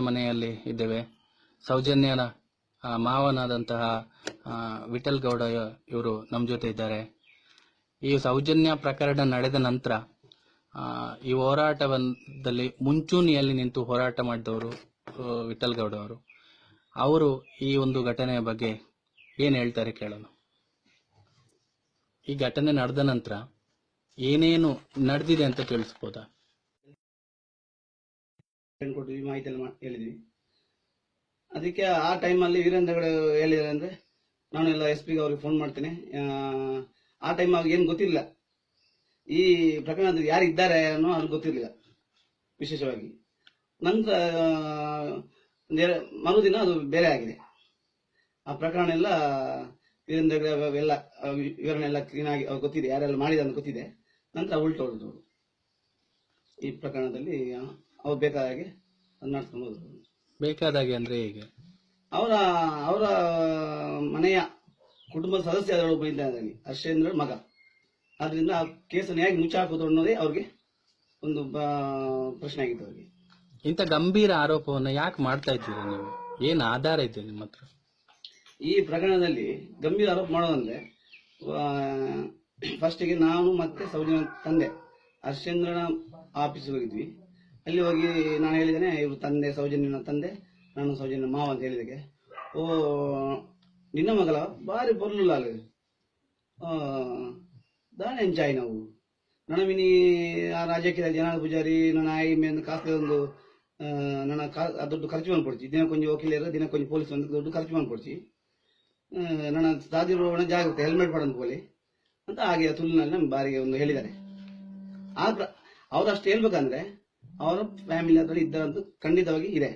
ಮನೆಯಲ್ಲಿ ಇದ್ದೇವೆ. ಸೌಜನ್ಯನ ಮಾವನಾದಂತಹ ವಿಠಲ್ ಗೌಡ ಇವರು ನಮ್ಮ ಜೊತೆ ಇದ್ದಾರೆ. ಈ ಸೌಜನ್ಯ ಪ್ರಕರಣ ನಡೆದ ನಂತರ ಈ ಹೋರಾಟದಲ್ಲಿ ಮುಂಚೂಣಿಯಲ್ಲಿ ನಿಂತು ಹೋರಾಟ ಮಾಡಿದವರು ವಿಠಲ್ ಗೌಡ ಅವರು. ಅವರು ಈ ಒಂದು ಘಟನೆಯ ಬಗ್ಗೆ ಏನ್ ಹೇಳ್ತಾರೆ ಕೇಳೋಣ. ಈ ಘಟನೆ ನಡೆದ ನಂತರ ಏನೇನು ನಡೆದಿದೆ ಅಂತ ತಿಳಿಸ್ಬೋದಾ? ಕೊಟ್ಟಿದ್ವಿ ಮಾಹಿತಿ ಎಲ್ಲ ಹೇಳಿದ್ವಿ. ಅದಕ್ಕೆ ಆ ಟೈಮಲ್ಲಿ ವೀರೇಂದ್ರ ಹೆಗಡೆ ಹೇಳಿದ್ರೆ ಅಂದ್ರೆ ನಾನು ಎಲ್ಲ ಎಸ್ ಪಿಗೆ ಅವ್ರಿಗೆ ಫೋನ್ ಮಾಡ್ತೇನೆ. ಆ, ಟೈಮ್ ಅವ್ರಿಗೆ ಏನು ಗೊತ್ತಿಲ್ಲ. ಈ ಪ್ರಕರಣದಲ್ಲಿ ಯಾರು ಇದ್ದಾರೆ ಅನ್ನೋ ಅದು ಗೊತ್ತಿರಲಿಲ್ಲ ವಿಶೇಷವಾಗಿ. ನಂತರ ಮರುದಿನ ಅದು ಬೇರೆ ಆಗಿದೆ. ಆ ಪ್ರಕರಣ ಎಲ್ಲ ವೀರೇಂದ್ರ ಹೆಗಡೆ ಎಲ್ಲ ವಿವರಣೆ ಎಲ್ಲ ಕ್ಲೀನ್ ಆಗಿ ಅವ್ರು ಗೊತ್ತಿದೆ ಯಾರೆಲ್ಲ ಮಾಡಿದ ಅಂತ ಗೊತ್ತಿದೆ. ನಂತರ ಉಲ್ಟು ಹೊಡೆದ್ರು ಈ ಪ್ರಕರಣದಲ್ಲಿ ಅವ್ರು ಬೇಕಾದ ಹಾಗೆ ನಡ್ಕೊಂಡು ನಡ್ಸ್ಕೊಂಡು ಬೇಕಾದಾಗೆ ಅಂದ್ರೆ ಹೇಗೆ? ಅವರ ಅವರ ಮನೆಯ ಕುಟುಂಬದ ಸದಸ್ಯ ಒಬ್ಬ ಇದ್ದಾನೆ ಹರ್ಷೇಂದ್ರ ಮಗ. ಆದ್ರಿಂದ ಆ ಕೇಸನ್ನು ಹೇಗೆ ಮುಚ್ಚಾಕೋದು ಅನ್ನೋದೇ ಅವ್ರಿಗೆ ಒಂದು ಪ್ರಶ್ನೆ ಆಗಿತ್ತು ಅವ್ರಿಗೆ. ಇಂಥ ಗಂಭೀರ ಆರೋಪವನ್ನು ಯಾಕೆ ಮಾಡ್ತಾ ಇದ್ದೀರಿ ನೀವು? ಏನು ಆಧಾರ ಇದೆ ನಿಮ್ಮ ಹತ್ರ? ಈ ಪ್ರಕರಣದಲ್ಲಿ ಗಂಭೀರ ಆರೋಪ ಮಾಡೋದಂದ್ರೆ ಫಸ್ಟಿಗೆ ನಾನು ಮತ್ತೆ ಸೌಜನ್ಯ ತಂದೆ ಹರ್ಷೇಂದ್ರನ ಆಫೀಸ್ ಹೋಗಿದ್ವಿ. ಅಲ್ಲಿ ಹೋಗಿ ನಾನು ಹೇಳಿದ್ದೇನೆ, ಇವರು ತಂದೆ ಸೌಜನ್ಯನ ತಂದೆ, ನಾನು ಸೌಜನ್ಯ ಮಾವ ಅಂತ ಹೇಳಿದಕ್ಕೆ ಓ, ನಿನ್ನ ಮಗಳ ಭಾರಿ ಬರ್ಲಿಲ್ಲ ಅಲ್ಲಿ. ದಾನ ಎಂಚಾಯಿ ನಾವು? ನನಮಿನಿ ಆ ರಾಜಕೀಯ ಜನಾರ್ದ ಪೂಜಾರಿ, ನನ್ನ ಆಯಿ ಮೇಲೆ ಕಾಸ್ತ ಒಂದು ನನ್ನ ಕಾ ದುಡ್ಡು ಖರ್ಚು ಮಾಡ್ಕೊಡ್ತಿ. ದಿನ ಕೊಂಚ ವಕೀಲರು ದಿನ ಕೊಂಚ ಪೊಲೀಸ್ ಒಂದು ದುಡ್ಡು ಖರ್ಚು ಮಾಡ್ಕೊಡ್ತಿ. ನನ್ನ ಸಾದಿರುವವನ ಜಾಗ್ರತೆ ಹೆಲ್ಮೆಟ್ ಮಾಡಂತ ಪೋಲಿ ಅಂತ ಹಾಗೆ ಆ ನಮ್ಮ ಬಾರಿಗೆ ಒಂದು ಹೇಳಿದ್ದಾರೆ. ಆ ಪ್ರ ಅವ್ರು ಅಷ್ಟು ಹೇಳ್ಬೇಕಂದ್ರೆ ಅವರ ಫ್ಯಾಮಿಲಿ ಅದರಲ್ಲಿ ಇದ್ದಂತ ಖಂಡಿತವಾಗಿ ಇದೆ.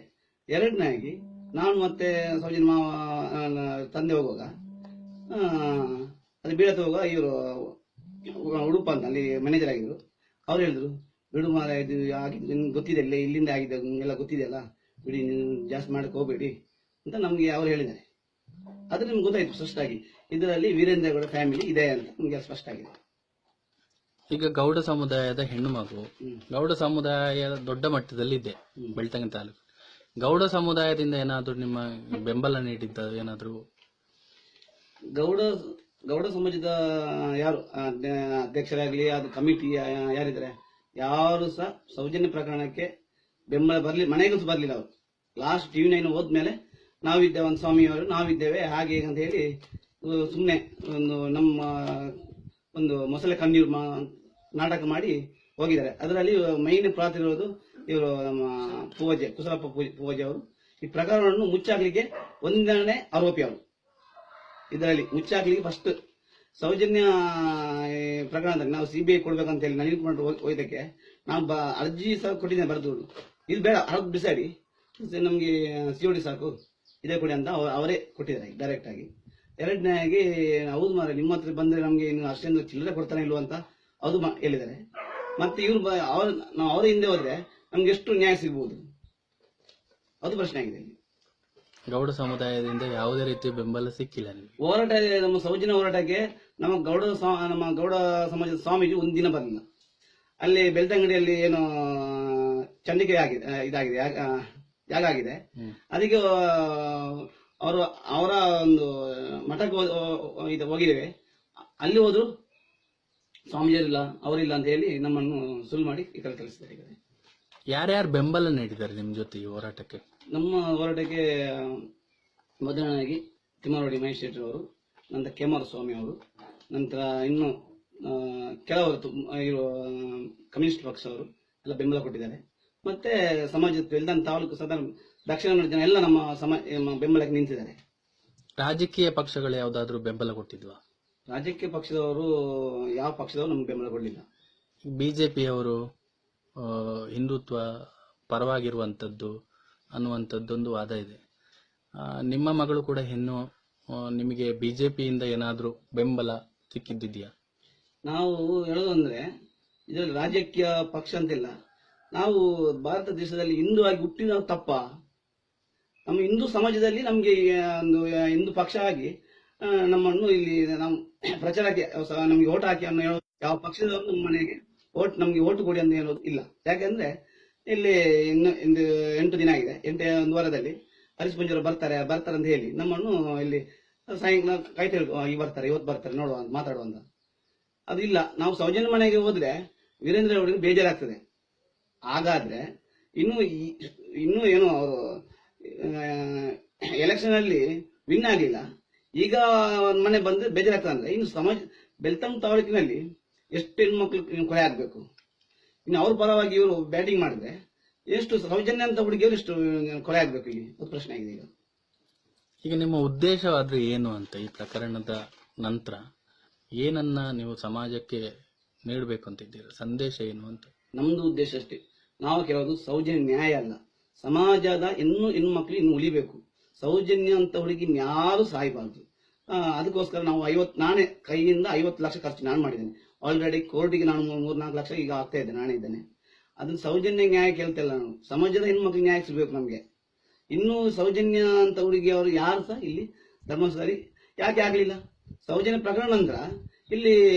ಎರಡನೇದಾಗಿ, ನಾನು ಮತ್ತೆ ಸೌಜನ್ ಮಾವ ತಂದೆ ಹೋಗುವಾಗ ಅದು ಬೀಳತ್ತೆ ಹೋಗುವಾಗ ಇವರು ಉಡುಪ ಅಂತ ಅಲ್ಲಿ ಮ್ಯಾನೇಜರ್ ಆಗಿದ್ರು. ಅವ್ರು ಹೇಳಿದ್ರು, ಬಿಡು ಮಾರ, ಇದು ಆಗಿದ್ದು ನಿಮ್ಗೆ ಗೊತ್ತಿದೆ ಇಲ್ಲೇ, ಇಲ್ಲಿಂದ ಆಗಿದೆ, ನಿಮ್ಗೆಲ್ಲ ಗೊತ್ತಿದೆಯಲ್ಲ? ಬಿಡಿ ನೀವು ಜಾಸ್ತಿ ಮಾಡಕ್ಕೆ ಹೋಗ್ಬೇಡಿ. ಅಂತ ನಮಗೆ ಅವ್ರು ಹೇಳಿದ್ದಾರೆ. ಅದು ನಿಮ್ಗೆ ಗೊತ್ತಾಯ್ತು ಆಗಿ ಇದರಲ್ಲಿ ವೀರೇಂದ್ರ ಗೌಡ ಫ್ಯಾಮಿಲಿ ಇದೆ ಅಂತ ನಿಮ್ಗೆ ಸ್ಪಷ್ಟ ಆಗಿದೆ ಈಗ ಗೌಡ ಸಮುದಾಯದ ಹೆಣ್ಣು ಮಗು ಗೌಡ ಸಮುದಾಯ ದೊಡ್ಡ ಮಟ್ಟದಲ್ಲಿ ಇದೆ. ಬೆಳ್ತಂಗಿ ತಾಲೂಕು. ಗೌಡ ಸಮುದಾಯದಿಂದ ಏನಾದ್ರೂ ನಿಮ್ಮ ಬೆಂಬಲ ನೀಡಿದ್ದ ಏನಾದ್ರೂ? ಗೌಡ ಗೌಡ ಸಮಾಜದ ಯಾರು? ಅಧ್ಯಕ್ಷರಾಗಲಿ ಅಧ್ಯ- ಅಧ್ಯಕ್ಷರಾಗ್ಲಿ ಅದು ಕಮಿಟಿ ಯಾರಿದ್ದಾರೆ? ಯಾರು ಸಹ ಸೌಜನ್ಯ ಪ್ರಕರಣಕ್ಕೆ ಬೆಂಬಲ ಬರಲಿ ಮನೆಗೂ ಬರಲಿಲ್ಲ ಬರ್ಲಿಲ್ಲ ಅವರು ಲಾಸ್ಟ್ ಟಿವಿ ನೈನ್ ಹೋದ್ಮೇಲೆ ನಾವಿದ್ದೇವೆ ಒಂದು ಸ್ವಾಮಿಯವರು ನಾವಿದ್ದೇವೆ ಹಾಗೆ ಅಂತ ಹೇಳಿ ಸುಮ್ಮನೆ ಒಂದು ನಮ್ಮ ಒಂದು ಮೊಸಳೆ ಕಮ್ಮಿ ನಾಟಕ ಮಾಡಿ ಹೋಗಿದ್ದಾರೆ. ಅದರಲ್ಲಿ ಮೈನ್ ಇರೋದು ಇವರು ನಮ್ಮ ಪೂಜೆ ಕುಸಲಪ್ಪ ಪೂಜೆ ಅವರು. ಈ ಪ್ರಕರಣವನ್ನು ಮುಚ್ಚಾಕ್ಲಿಕ್ಕೆ ಒಂದನೇ ಆರೋಪಿ ಅವರು. ಇದರಲ್ಲಿ ಮುಚ್ಚಾಕ್ಲಿಕ್ಕೆ ಫಸ್ಟ್ ಸೌಜನ್ಯ ಪ್ರಕರಣದಲ್ಲಿ ನಾವು ಸಿಬಿಐ ಕೊಡ್ಬೇಕಂತ ಹೇಳಿ ನಳಿನ್ ಕುಮಾರ್ ಹೋಯ್ದಕ್ಕೆ ನಾವು ಬ ಅರ್ಜಿ ಸಹ ಕೊಟ್ಟಿದ್ದೇನೆ ಬರೆದು ಇದು ಬೇಡ ಅರ್ಧ ಬಿಸಾಡಿ. ನಮಗೆ, ಸಿ ಸಾಕು. ಇದೇ ಕೊಡಿ ಅಂತ ಅವ- ಅವರೇ ಕೊಟ್ಟಿದ್ದಾರೆ ಡೈರೆಕ್ಟ್ ಆಗಿ. ಎರಡನೇ ಆಗಿ ಹೌದು ಮಾರ ನಿಮ್ಮ ಹತ್ರ ಬಂದ್ರೆ ನಮ್ಗೆ ಇನ್ನು ಅಷ್ಟೇನು ಚಿಲ್ಲರೆ ಕೊಡ್ತಾನೆ ಇಲ್ವ ಅಂತ ಅದು ಹೇಳಿದ್ದಾರೆ. ಮತ್ತೆ ಇವ್ರು ಅವ್ರ ನಾವು ಅವರ ಹಿಂದೆ ಹೋದ್ರೆ ನಮ್ಗೆ ಎಷ್ಟು ನ್ಯಾಯ ಸಿಗ್ಬೋದು? ಅದು ಪ್ರಶ್ನೆ ಆಗಿದೆ. ಗೌಡ ಸಮುದಾಯದಿಂದ ಯಾವುದೇ ರೀತಿ ಬೆಂಬಲ ಸಿಕ್ಕಿಲ್ಲ ನಿಮಗೆ. ಹೋರಾಟ ನಮ್ಮ ಸೌಜನ್ಯ ಹೋರಾಟಕ್ಕೆ ನಮ್ಮ ಗೌಡ ನಮ್ಮ ಗೌಡ ಸಮಾಜದ ಸ್ವಾಮೀಜಿ ಒಂದಿನ ಬರಲಿಲ್ಲ ಅಲ್ಲಿ ಬೆಳ್ತಂಗಡಿಯಲ್ಲಿ ಏನು ಚಂಡಿಕೆ ಆಗಿದೆ ಇದಾಗಿದೆ ಯಾಗ- ಆ, ಆಗಿದೆ ಅದಕ್ಕೆ ಅವರು ಅವರ ಒಂದು ಮಠಕ್ಕೆ ಇದು ಹೋಗಿದ್ದೇವೆ. ಅಲ್ಲಿ ಹೋದ್ರು ಸ್ವಾಮೀಜಿಯರಿಲ್ಲ ಅವರಿಲ್ಲ ಅಂತ ಹೇಳಿ ನಮ್ಮನ್ನು ಸುಲ್ ಮಾಡಿ ಈ ಕಡೆ ಕಳಿಸಿದ್ದಾರೆ ಈ ಕಡೆ ಯಾರ್ಯಾರು ಬೆಂಬಲ ನೀಡಿದ್ದಾರೆ ನಿಮ್ಮ ಜೊತೆ ಈ ಹೋರಾಟಕ್ಕೆ? ನಮ್ಮ ಹೋರಾಟಕ್ಕೆ ಮೊದಲನೇದಾಗಿ ತಿಮ್ಮರವಾಡಿ ಮಹೇಶ್ ಶೆಟ್ಟಿ ಅವರು ನಂತರ ಕೆಮಾರ ಸ್ವಾಮಿ ಅವರು ನಂತರ ಇನ್ನು ಕೆಲವರು ತುಂ- ಇರೋ ಕಮ್ಯುನಿಸ್ಟ್ ಪಕ್ಷದವರು ಎಲ್ಲ ಬೆಂಬಲ ಕೊಟ್ಟಿದ್ದಾರೆ. ಮತ್ತೆ ಸಮಾಜದ ಎಲ್ಲ ತಾಲೂಕು ಸದಾ ದಕ್ಷಿಣ ಕನ್ನಡ ಜನ ಎಲ್ಲ ನಮ್ಮ ಸಮ ಬೆಂಬಲಕ್ಕೆ ನಿಂತಿದ್ದಾರೆ. ರಾಜಕೀಯ ಪಕ್ಷಗಳು ಯಾವ್ದಾದ್ರು ಬೆಂಬಲ ಕೊಟ್ಟಿದ್ವಾ? ರಾಜಕೀಯ ಪಕ್ಷದವರು ಯಾವ ಪಕ್ಷದವರು ನಮ್ಗೆ ಬೆಂಬಲ ಕೊಡಲಿಲ್ಲ. ಬಿಜೆಪಿಯವರು ಹಿಂದುತ್ವ ಪರವಾಗಿರುವಂಥದ್ದು ಅನ್ನುವಂಥದ್ದೊಂದು ವಾದ ಇದೆ. ಆ, ನಿಮ್ಮ ಮಗಳು ಕೂಡ ಹೆಣ್ಣು ಆ, ನಿಮಗೆ ಬಿಜೆಪಿಯಿಂದ ಏನಾದರೂ ಬೆಂಬಲ ಸಿಕ್ಕಿದ್ದಿದೆಯಾ? ನಾವು ಹೇಳೋದಂದ್ರೆ ಇದರಲ್ಲಿ ರಾಜಕೀಯ ಪಕ್ಷ ಅಂತಿಲ್ಲ. ನಾವು ಭಾರತ ದೇಶದಲ್ಲಿ ಹಿಂದೂ ಆಗಿ ಹುಟ್ಟಿದ ತಪ್ಪ. ನಮ್ಮ ಹಿಂದೂ ಸಮಾಜದಲ್ಲಿ ನಮಗೆ ಒಂದು ಹಿಂದೂ ಪಕ್ಷ ಆಗಿ ನಮ್ಮನ್ನು ಇಲ್ಲಿ ನಮ್ಮ ಪ್ರಚಾರಕ್ಕೆ ನಮಗೆ ಓಟ್ ಹಾಕಿ ಅನ್ನೋ ಹೇಳೋದು ಯಾವ ಪಕ್ಷದವರು ನಮ್ಮ ಮನೆಗೆ ಓಟ್ ನಮಗೆ ಓಟ್ ಕೊಡಿ ಅಂತ ಹೇಳೋದು ಇಲ್ಲ. ಯಾಕಂದ್ರೆ ಇಲ್ಲಿ ಇನ್ನು ಒಂದು ಎಂಟು ದಿನ ಆಗಿದೆ, ಎಂಟು, ಒಂದು ವಾರದಲ್ಲಿ ಹರೀಶ್ ಪಂಜರು ಬರ್ತಾರೆ ಬರ್ತಾರೆ ಅಂತ ಹೇಳಿ ನಮ್ಮನ್ನು ಇಲ್ಲಿ ಸಾಯಂಕಾಲ ಕಾಯ್ತಾ ಈ ಬರ್ತಾರೆ, ಇವತ್ತು ಬರ್ತಾರೆ, ನೋಡುವ ಅಂತ, ಮಾತಾಡುವ ಅಂತ. ಅದು ಇಲ್ಲ, ನಾವು ಸೌಜನ್ಯ ಮನೆಗೆ ಹೋದ್ರೆ ವೀರೇಂದ್ರ ಅವರಿಗೆ ಬೇಜಾರಾಗ್ತದೆ. ಹಾಗಾದ್ರೆ ಇನ್ನೂ ಇನ್ನು ಏನು ಅವರು ಎಲೆಕ್ಷನ್ ಅಲ್ಲಿ ವಿನ್ ಆಗಲಿಲ್ಲ. ಈಗ ಒಂದ್ ಮನೆ ಬಂದು ಬೇಜಾರಾಗ್ತದೆ ಇನ್ನು ಸಮಾಜ ಬೆಲ್ತಮ್ ತಾಲೂಕಿನಲ್ಲಿ ಎಷ್ಟು ಹೆಣ್ಮಕ್ಳು ಕೊಳೆ ಕೊಲೆ ಆಗ್ಬೇಕು? ಇನ್ನು ಅವ್ರ ಪರವಾಗಿ ಇವರು ಬ್ಯಾಟಿಂಗ್ ಮಾಡಿದ್ರೆ ಎಷ್ಟು ಸೌಜನ್ಯ ಅಂತ ಹುಡುಗಿಯರು ಎಷ್ಟು ಕೊಲೆ ಆಗ್ಬೇಕು ಇಲ್ಲಿ? ಅದು ಪ್ರಶ್ನೆ ಆಗಿದೆ ಈಗ. ಈಗ ನಿಮ್ಮ ಉದ್ದೇಶವಾದ್ರೆ ಏನು ಅಂತ ಈ ಪ್ರಕರಣದ ನಂತರ ಏನನ್ನ ನೀವು ಸಮಾಜಕ್ಕೆ ನೀಡಬೇಕು ಅಂತ ಇದ್ದೀರಾ? ಸಂದೇಶ ಏನು ಅಂತ? ನಮ್ದು ಉದ್ದೇಶ ಅಷ್ಟೇ. ನಾವು ಕೇಳೋದು ಸೌಜನ್ಯ ನ್ಯಾಯ ಅಲ್ಲ. ಸಮಾಜದ ಇನ್ನು ಹೆಣ್ಣು ಮಕ್ಕಳು ಇನ್ನು ಉಳಿಬೇಕು. ಸೌಜನ್ಯ ಅಂತ ಹುಡುಗಿ ಯಾರು ಸಾಯಬಾರ್ದು. ಅದಕ್ಕೋಸ್ಕರ ನಾವು ಐವತ್ತು ನಾನೇ ಕೈಯಿಂದ ಐವತ್ತು ಲಕ್ಷ ಖರ್ಚು ನಾನು ಮಾಡಿದ್ದೇನೆ. ಆಲ್ರೆಡಿ ಕೋರ್ಟಿಗೆ ನಾನು ಮೂರ್- ಮೂರ್ನಾಲ್ಕು ಲಕ್ಷ ಈಗ ಆಗ್ತಾ ಇದ್ದೆ ನಾನೇ ಇದ್ದೇನೆ. ಅದನ್ನ ಸೌಜನ್ಯ ನ್ಯಾಯ ಕೇಳ್ತಿಲ್ಲ ನಾನು. ಸಮಾಜದ ಹೆಣ್ಮಕ್ಳು ನ್ಯಾಯ ಸಿಗ್ಬೇಕು ನಮಗೆ. ಇನ್ನು ಸೌಜನ್ಯ ಅಂತ ಹುಡುಗಿ ಅವರು ಯಾರು ಸಹ ಇಲ್ಲಿ ಧರ್ಮಸ್ಥಾರಿ ಯಾಕೆ ಆಗಲಿಲ್ಲ? ಸೌಜನ್ಯ ಪ್ರಕರಣ ನಂತರ ಇಲ್ಲಿ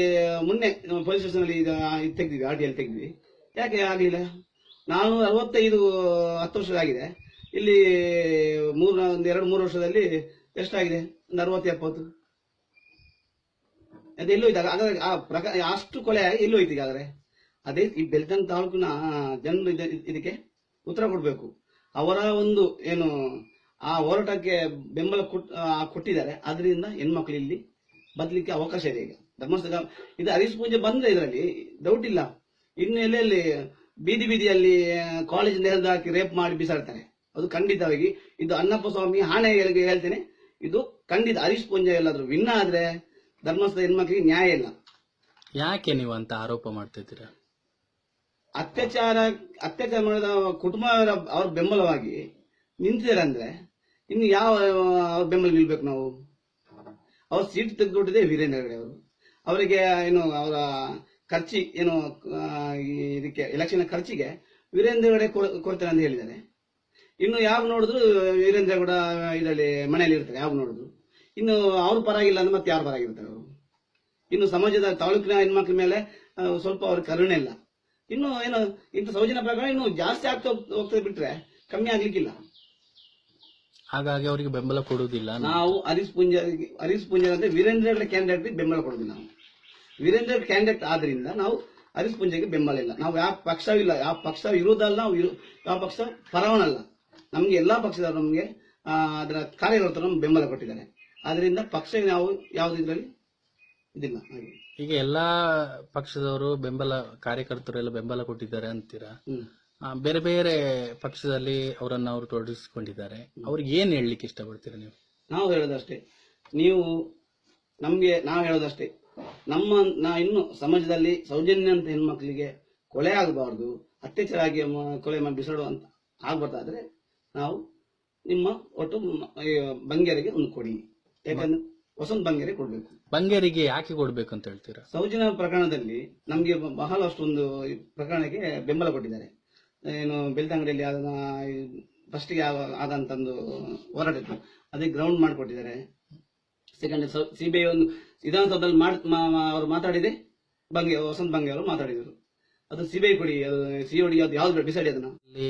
ಮೊನ್ನೆ ಪೊಲೀಸ್ ಸ್ಟೇಷನ್ ಅಲ್ಲಿ ಇದು ತೆಗ್ದಿದ್ವಿ ಆರ್ ತೆಗ್ದ್ವಿ ಯಾಕೆ ಆಗ್ಲಿಲ್ಲ? ನಾನು ಅರವತ್ತೈದು ಹತ್ತು ವರ್ಷದಾಗಿದೆ ಇಲ್ಲಿ ಮೂರು, ಒಂದು ಎರಡು, ಮೂರು ವರ್ಷದಲ್ಲಿ ಎಷ್ಟಾಗಿದೆ? ಒಂದು ಅರವತ್ತು, ಎಪ್ಪತ್ತು. ಅದು ಇದ್ದಾಗ, ಹಾಗಾದ್ರೆ ಆ ಪ್ರಕಾರ ಅಷ್ಟು ಕೊಲೆ ಎಲ್ಲೂ ಐತಿ ಹಾಗಾದ್ರೆ. ಅದೇ ಈ ಬೆಳ್ತಂಗ್ ತಾಲೂಕಿನ ಜನರು ಇದ- ಇದಕ್ಕೆ ಉತ್ತರ ಕೊಡಬೇಕು. ಅವರ ಒಂದು ಏನು, ಆ ಹೋರಾಟಕ್ಕೆ ಬೆಂಬಲ ಕೊಟ್- ಕೊಟ್ಟಿದ್ದಾರೆ. ಅದರಿಂದ ಹೆಣ್ಮಕ್ಳು ಇಲ್ಲಿ ಬದಲಿಕ್ಕೆ ಅವಕಾಶ ಇದೆ ಈಗ. ಧರ್ಮಸ್ಥಳ ಇದು ಹರೀಶ್ ಪೂಜೆ ಬಂದ್ರೆ ಇದರಲ್ಲಿ ಡೌಟ್ ಇಲ್ಲ. ಇನ್ನು ಎಲ್ಲೆಲ್ಲಿ ಬೀದಿ ಬೀದಿಯಲ್ಲಿ ಕಾಲೇಜ್ ನೆರೆದು ಹಾಕಿ ರೇಪ್ ಮಾಡಿ ಬಿಸಾಡ್ತಾರೆ ಅದು ಖಂಡಿತವಾಗಿ. ಇದು ಅನ್ನಪ್ಪ ಸ್ವಾಮಿ ಹೇಳ್- ಹೇಳ್ತೇನೆ. ಇದು ಖಂಡಿತ ಹರೀಶ್ ಪುಂಜ ಎಲ್ಲಾದ್ರೂ ವಿನ್ ಆದ್ರೆ ಧರ್ಮಸ್ಥಳ ಹೆಣ್ಮಕ್ಳಿಗೆ ನ್ಯಾಯ ಇಲ್ಲ. ಯಾಕೆ ನೀವು ಅಂತ ಆರೋಪ ಮಾಡ್ತಿದ್ದೀರ? ಅತ್ಯಾಚಾರ ಅತ್ಯಾಚಾರ ಮಾಡಿದ ಕುಟುಂಬ ಅವ್ರ ಬೆಂಬಲವಾಗಿ ನಿಂತಿದ್ದಾರೆ ಅಂದ್ರೆ ಇನ್ನು ಯಾವ ಅವ್ರ ಬೆಂಬಲ ನಿಲ್ಬೇಕು ನಾವು? ಅವ್ರ ಸೀಟ್ ತೆಗೆದುಕೊಟ್ಟಿದೆ ವೀರೇಂದ್ರ ಹೆಗಡೆ ಅವರು. ಅವರಿಗೆ ಏನು ಅವರ ಖರ್ಚಿ ಏನು ಇದಕ್ಕೆ ಎಲೆಕ್ಷನ್ ಖರ್ಚಿಗೆ ವೀರೇಂದ್ರ ಗೌಡ ಕೊಡ್ತಾರೆ ಅಂತ ಹೇಳಿದ್ದಾರೆ. ಇನ್ನು ಯಾವ ನೋಡಿದ್ರು ವೀರೇಂದ್ರ ಗೌಡ ಇದರಲ್ಲಿ ಮನೆಯಲ್ಲಿ ಇರ್ತಾರೆ ಯಾವ ನೋಡಿದ್ರು. ಇನ್ನು ಅವ್ರ ಪರವಾಗಿಲ್ಲ ಅಂದ್ರೆ ಮತ್ತೆ ಯಾರು ಪರಾಗಿರ್ತಾರೆ ಅವರು? ಇನ್ನು ಸಮಾಜದ ತಾಲೂಕಿನ ಹೆಣ್ಮಕ್ಳ ಮೇಲೆ ಸ್ವಲ್ಪ ಅವ್ರ ಕರುಣೆ ಇಲ್ಲ. ಇನ್ನು ಏನು ಇಂಥ ಸೌಜನ್ಯ ಪ್ರಕಾರ ಇನ್ನು ಜಾಸ್ತಿ ಆಗ್ತಾ ಹೋಗ್ತ ಹೋಗ್ತದೆ ಬಿಟ್ರೆ ಕಮ್ಮಿ ಆಗ್ಲಿಕ್ಕಿಲ್ಲ. ಹಾಗಾಗಿ ಅವರಿಗೆ ಬೆಂಬಲ ಕೊಡುವುದಿಲ್ಲ. ನಾವು ಹರೀಶ್ ಪುಂಜ ಹರೀಶ್ ಪುಂಜ ಅಂದ್ರೆ ವೀರೇಂದ್ರ ಕ್ಯಾಂಡಿಡೇಟ್ ಬೆಂಬಲ ಕೊಡೋದಿಲ್ಲ ನಾವು ವೀರೇಂದ್ರ ಕ್ಯಾಂಡಿಡೇಟ್ ಆದ್ರಿಂದ ನಾವು ಪುಂಜೆಗೆ ಬೆಂಬಲ ಇಲ್ಲ. ನಾವು ಯಾವ ಪಕ್ಷವಿಲ್ಲ ಯಾವ ಪಕ್ಷ ವಿರೋಧ ಅಲ್ಲ ನಾವು ಇರು ಯಾವ ಪಕ್ಷ ಪರವನಲ್ಲ. ನಮ್ಗೆ ಎಲ್ಲಾ ಪಕ್ಷದವರು ನಮ್ಗೆ ಅದರ ಕಾರ್ಯಕರ್ತರು ನಮ್ಗೆ ಬೆಂಬಲ ಕೊಟ್ಟಿದ್ದಾರೆ. ಅದರಿಂದ ಪಕ್ಷ ನಾವು ಯಾವ್ದಿದ್ರಲ್ಲಿ ಇದಿಲ್ಲ. ಹಾಗೆ. ಈಗ ಎಲ್ಲಾ ಪಕ್ಷದವರು ಬೆಂಬಲ ಕಾರ್ಯಕರ್ತರೆಲ್ಲ ಬೆಂಬಲ ಕೊಟ್ಟಿದ್ದಾರೆ ಅಂತೀರಾ? ಆ, ಬೇರೆ ಬೇರೆ ಪಕ್ಷದಲ್ಲಿ ಅವರನ್ನ ಅವರು ತೊಡಗಿಸಿಕೊಂಡಿದ್ದಾರೆ. ಅವ್ರಿಗೆ ಏನ್ ಹೇಳಲಿಕ್ಕೆ ಇಷ್ಟಪಡ್ತೀರಾ ನೀವು? ನಾವು ಹೇಳೋದಷ್ಟೇ. ನೀವು ನಮ್ಗೆ ನಾವು ಹೇಳೋದಷ್ಟೇ. ನಮ್ಮ ನಾ ಇನ್ನು ಸಮಾಜದಲ್ಲಿ ಸೌಜನ್ಯ ಅಂತ ಹೆಣ್ಮಕ್ಳಿಗೆ ಕೊಲೆ ಆಗಬಾರ್ದು ಅತ್ಯಾಚಾರ ಆಗಿ ಕೊಲೆ ಬಿಸಾಡು ಅಂತ ಆಗ್ಬಾರ್ದಾದ್ರೆ ನಾವು ನಿಮ್ಮ ಒಟ್ಟು ಬಂಗೇರಿಗೆ ಒಂದು ಕೊಡಿ. ಯಾಕಂದ್ರೆ ವಸಂತ ಬಂಗೇರಿ ಕೊಡ್ಬೇಕು. ಬಂಗೇರಿಗೆ ಯಾಕೆ ಕೊಡ್ಬೇಕು ಅಂತ ಹೇಳ್ತೀರಾ? ಸೌಜನ್ಯ ಪ್ರಕರಣದಲ್ಲಿ ನಮಗೆ ಬಹಳಷ್ಟು ಒಂದು ಪ್ರಕರಣಕ್ಕೆ ಬೆಂಬಲ ಕೊಟ್ಟಿದ್ದಾರೆ. ಏನು ಬೆಳ್ತಂಗಡಿಯಲ್ಲಿ ಅದನ್ನ ಫಸ್ಟ್ಗೆ ಆದಂತ ಒಂದು ಹೋರಾಟ ಅದಕ್ಕೆ ಗ್ರೌಂಡ್ ಮಾಡಿಕೊಟ್ಟಿದ್ದಾರೆ. ಸೆಕೆಂಡ್ ಸಿಬಿಐ ಒಂದು ವಿಧಾನಸೌಧದಲ್ಲಿ ಮಾಡ್ ಅವರು ಮಾತಾಡಿದೆ? ಬಂಗೆ ವಸಂತ ಬಂಗೆ ಅವರು ಮಾತಾಡಿದರು. ಅದು ಸಿಬಿಐ ಕೊಡಿ ಅದು ಸಿಒಡಿ ಯಾವ್ದು ಯಾವ್ದು ಡಿಸೈಡ್ ಅದನ್ನ. ಅಲ್ಲಿ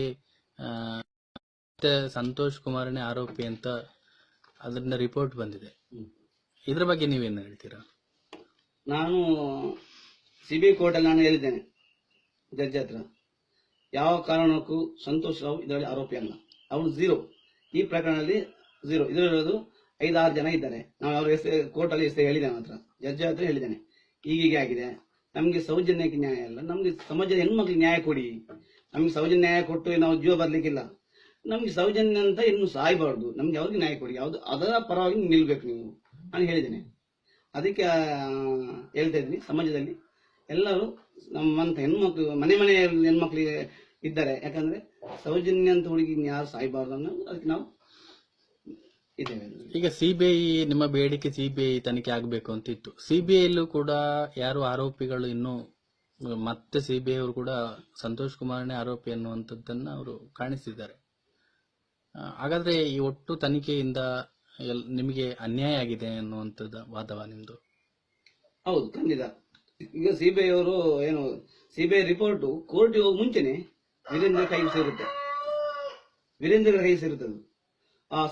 ಸಂತೋಷ್ ಕುಮಾರನೇ ಆರೋಪಿ ಅಂತ ಅದರಿಂದ ರಿಪೋರ್ಟ್ ಬಂದಿದೆ. ಇದ್ರ ಬಗ್ಗೆ ನೀವೇನು ಹೇಳ್ತೀರಾ? ನಾನು ಸಿಬಿಐ ಕೋರ್ಟಲ್ಲಿ ನಾನು ಹೇಳಿದ್ದೇನೆ ಜಡ್ಜ್ ಹತ್ರ. ಯಾವ ಕಾರಣಕ್ಕೂ ಸಂತೋಷ್ ರಾವ್ ಇದರಲ್ಲಿ ಆರೋಪಿ ಅಲ್ಲ. ಅವನು ಝೀರೋ ಈ ಪ್ರಕರಣದಲ್ಲಿ ಝೀರೋ ಇದರಲ್ಲಿರೋದು ಐದಾರು ಜನ ಇದ್ದಾರೆ. ನಾವು ಅವ್ರ ಹೆಸರು ಕೋರ್ಟಲ್ಲಿ ಹೆಸರು ಹೇಳಿದ್ದೇನೆ ಹತ್ರ ಜಡ್ಜ್ ಹತ್ರ ಹೇಳಿದ್ದೇನೆ. ಹೀಗೀಗೆ ಆಗಿದೆ. ನಮಗೆ ಸೌಜನ್ಯಕ್ಕೆ ನ್ಯಾಯ ಅಲ್ಲ ನಮಗೆ ಸಮಾಜದ ಹೆಣ್ಮಕ್ಳಿಗೆ ನ್ಯಾಯ ಕೊಡಿ. ನಮಗೆ ಸೌಜನ್ಯ ನ್ಯಾಯ ಕೊಟ್ಟು ನಾವು ಜೀವ ಬರ್ಲಿಕ್ಕಿಲ್ಲ. ನಮ್ಗೆ ಸೌಜನ್ಯ ಅಂತ ಇನ್ನು ಸಾಯಬಾರ್ದು. ನಮ್ಗೆ ಅವ್ರಿಗೆ ನ್ಯಾಯ ಕೊಡಿ? ಯಾವ್ದು, ಅದರ ಪರವಾಗಿ ನಿಲ್ಬೇಕು ನೀವು ನಾನು ಹೇಳಿದ್ದೇನೆ. ಅದಕ್ಕೆ ಹೇಳ್ತಾ ಇದ್ದೀನಿ ಸಮಾಜದಲ್ಲಿ. ಎಲ್ಲರೂ ನಮ್ಮಂತ ಹೆಣ್ಮಕ್ಳು, ಮನೆ ಮನೆ ಹೆಣ್ಮಕ್ಳಿಗೆ ಇದ್ದಾರೆ. ಯಾಕಂದ್ರೆ ಸೌಜನ್ಯ ಅಂತ ಹುಡುಗಿ ಯಾರು ಸಾಯ್ಬಾರ್ದು ಅನ್ನೋದು ಅದಕ್ಕೆ ನಾವು ಇದ್ದೇವೆ ಈಗ ಸಿಬಿಐ ನಿಮ್ಮ ಬೇಡಿಕೆ ಸಿಬಿಐ ತನಿಖೆ ಆಗಬೇಕು ಅಂತ ಇತ್ತು. ಸಿಬಿಐಲ್ಲೂ ಕೂಡ ಯಾರು ಆರೋಪಿಗಳು ಇನ್ನು ಮತ್ತೆ ಸಿಬಿಐ ಅವರು ಕೂಡ ಸಂತೋಷ್ ಕುಮಾರ್ನೇ ಆರೋಪಿ ಅನ್ನುವಂಥದ್ದನ್ನ ಅವರು ಕಾಣಿಸಿದ್ದಾರೆ. ಹಾಗಾದ್ರೆ ಈ ಒಟ್ಟು ತನಿಖೆಯಿಂದ ನಿಮಗೆ ಅನ್ಯಾಯ ಆಗಿದೆ ಅನ್ನುವಂಥದ್ದು ವಾದವ ನಿಮ್ದು? ಹೌದು ಖಂಡಿತ. ಈಗ ಸಿಬಿಐ ಅವರು ಏನು ಸಿಬಿಐ ರಿಪೋರ್ಟ್ ಕೋರ್ಟ್ ಹೋಗಿ ಮುಂಚೆನೆ ವೀರೇಂದ್ರ ಕೈಗೆ ಸೇರುತ್ತೆ ವೀರೇಂದ್ರ ಕೈಗೆ ಸೇರುತ್ತದೆ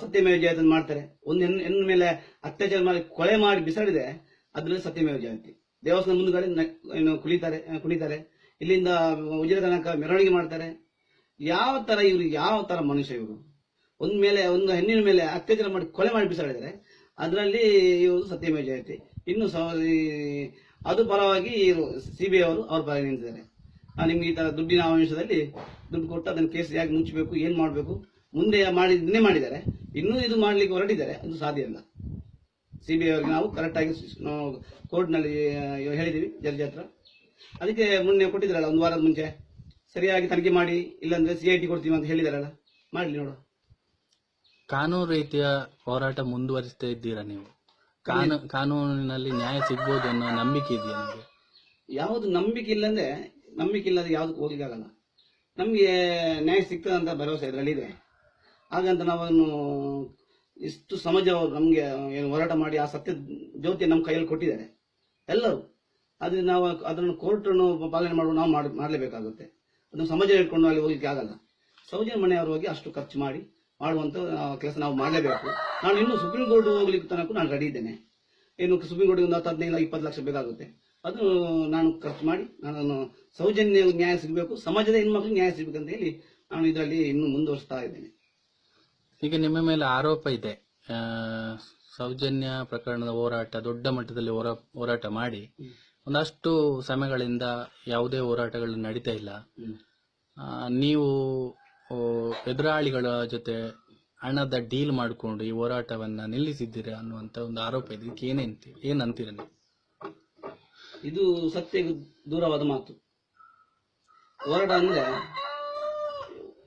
ಸತ್ಯಮೇವ ಜಯತೆ ಮಾಡ್ತಾರೆ. ಒಂದು ಹೆಣ್ಣು ಹೆಣ್ಣು ಮೇಲೆ ಅತ್ಯಾಚಾರ ಮಾಡಿ ಕೊಲೆ ಮಾಡಿ ಬಿಸಾಡಿದೆ ಅದ್ರಲ್ಲಿ ಸತ್ಯಮೇವ ಜಯಂತಿ ದೇವಸ್ಥಾನ ಮುಂದುಗಡೆ ಏನು ಕುಳಿತಾರೆ ಕುಣಿತಾರೆ. ಇಲ್ಲಿಂದ ಉಜಿರ ತನಕ ಮೆರವಣಿಗೆ ಮಾಡ್ತಾರೆ. ಯಾವ ತರ ಇವರು, ಯಾವ ತರ ಮನುಷ್ಯ ಇವರು? ಒಂದ್ ಮೇಲೆ, ಒಂದು ಹೆಣ್ಣಿನ ಮೇಲೆ ಅತ್ಯಾಚಾರ ಮಾಡಿ ಕೊಲೆ ಮಾಡಿ ಬಿಸಾಡಿದ್ದಾರೆ ಅದರಲ್ಲಿ ಇವರು ಸತ್ಯಮೇವ ಜಯಂತಿ ಇನ್ನು ಸ- ಅದು ಪರವಾಗಿ ಸಿಬಿಐ ಅವರು ಅವ್ರ ಪರ ನಿಂತಿದ್ದಾರೆ. ನಿಮ್ಗೆ ಈ ತರ ದುಡ್ಡಿನ ಆವೇಶದಲ್ಲಿ ದುಡ್ಡು ಕೊಟ್ಟು ಅದನ್ನ ಕೇಸ್ ಯಾಕೆ ಮುಚ್ಚಬೇಕು ಏನ್ ಮಾಡಬೇಕು? ಮುಂದೆ ಮಾಡಿದ್ದನ್ನೇ ಮಾಡಿದ್ದಾರೆ. ಇನ್ನೂ ಇದು ಮಾಡಲಿಕ್ಕೆ ಹೊರಟಿದ್ದಾರೆ. ಅದು ಸಾಧ್ಯ ಇಲ್ಲ. ಸಿಬಿಐ ಅವರಿಗೆ ನಾವು ಕರೆಕ್ಟಾಗಿ ನಾವು ಕೋರ್ಟ್ನಲ್ಲಿ ಹೇಳಿದೀವಿ ಜಡ್ಜ್ ಹತ್ರ. ಅದಕ್ಕೆ ಮೊನ್ನೆ ಕೊಟ್ಟಿದ್ದಾರಲ್ಲ ಒಂದು ವಾರದ ಮುಂಚೆ. ಸರಿಯಾಗಿ ತನಿಖೆ ಮಾಡಿ ಇಲ್ಲಾಂದ್ರೆ ಸಿ ಐ ಟಿ ಕೊಡ್ತೀವಿ ಅಂತ ಹೇಳಿದಾರಲ್ಲ. ಮಾಡಲಿ ನೋಡು ಕಾನೂನು ರೀತಿಯ ಹೋರಾಟ ಮುಂದುವರಿಸ್ತಾ ಇದ್ದೀರಾ ನೀವು? ಕಾನೂ ಕಾನೂನಿನಲ್ಲಿ ನ್ಯಾಯ ಸಿಗ್ಬೋದು ಅನ್ನೋ ನಂಬಿಕೆ ಇದೆಯಾ ನಿಮಗೆ? ಯಾವುದು ನಂಬಿಕೆ ಇಲ್ಲಂದ್ರೆ ನಂಬಿಕೆ ಇಲ್ಲದೆ ಯಾವುದು ಹೋಗ್ಲಿಕ್ಕೆ ಆಗಲ್ಲ. ನಮಗೆ ನ್ಯಾಯ ಸಿಗ್ತದಂತ ಭರವಸೆ ಇದರಲ್ಲಿ ಇದೆ. ಹಾಗಂತ ನಾವನ್ನು ಇಷ್ಟು ಸಮಾಜವರು ನಮಗೆ ಏನು ಹೋರಾಟ ಮಾಡಿ ಆ ಸತ್ಯ ಜ್ಯೋತಿ ನಮ್ಮ ಕೈಯಲ್ಲಿ ಕೊಟ್ಟಿದ್ದಾರೆ. ಎಲ್ಲರೂ. ಆದರೆ ನಾವು ಅದನ್ನು ಕೋರ್ಟನ್ನು ಪಾಲನೆ ಮಾಡುವ ನಾವು ಮಾಡ್- ಮಾಡಲೇಬೇಕಾಗುತ್ತೆ. ಅದನ್ನು ಸಮಾಜ ಇಟ್ಕೊಂಡು ಅಲ್ಲಿ ಹೋಗ್ಲಿಕ್ಕೆ ಆಗಲ್ಲ. ಸೌಜನ್ಯ ಮನೆಯವರು ಹೋಗಿ ಅಷ್ಟು ಖರ್ಚು ಮಾಡಿ ಮಾಡುವಂಥ ಕೆಲಸ ನಾವು ಮಾಡಲೇಬೇಕು. ನಾನು ಇನ್ನೂ ಸುಪ್ರೀಂ ಕೋರ್ಟ್ ಹೋಗ್ಲಿಕ್ಕೆ ತನಕ ನಾನು ರೆಡಿ ಇದ್ದೇನೆ. ಏನು ಸುಪ್ರೀಂ ಕೋರ್ಟ್ ಒಂದು ಹತ್ತು, ಹದಿನೈದು, ಇಪ್ಪತ್ತು ಲಕ್ಷ ಬೇಕಾಗುತ್ತೆ. ಅದು ನಾನು ಖರ್ಚು ಮಾಡಿ ನಾನು ಸೌಜನ್ಯ ನ್ಯಾಯ ಸಿಗಬೇಕು, ಸಮಾಜದ ಹೆಣ್ಮಕ್ಳಿಗೆ ನ್ಯಾಯ ಸಿಗಬೇಕಂತ ಹೇಳಿ ನಾನು ಇದರಲ್ಲಿ ಇನ್ನೂ ಮುಂದುವರಿಸ್ತಾ ಇದ್ದೇನೆ. ಈಗ ನಿಮ್ಮ ಮೇಲೆ ಆರೋಪ ಇದೆ. ಸೌಜನ್ಯ ಪ್ರಕರಣದ ಹೋರಾಟ, ದೊಡ್ಡ ಮಟ್ಟದಲ್ಲಿ ಹೋರಾ- ಹೋರಾಟ ಮಾಡಿ ಒಂದಷ್ಟು ಸಮಯಗಳಿಂದ ಯಾವುದೇ ಹೋರಾಟಗಳು ನಡೀತಾ ಇಲ್ಲ. ನೀವು ಎದುರಾಳಿಗಳ ಜೊತೆ ಹಣದ ಡೀಲ್ ಮಾಡಿಕೊಂಡು ಈ ಹೋರಾಟವನ್ನ ನಿಲ್ಲಿಸಿದ್ದೀರಾ ಅನ್ನುವಂತ ಒಂದು ಆರೋಪ ಇದೆ. ಇದಕ್ಕೆ ಏನೇಂತಿ ಏನು ಅಂತೀರ ನೀವು? ಇದು ಸತ್ಯ ದೂರವಾದ ಮಾತು. ಹೋರಾಟ ಅಂದ್ರೆ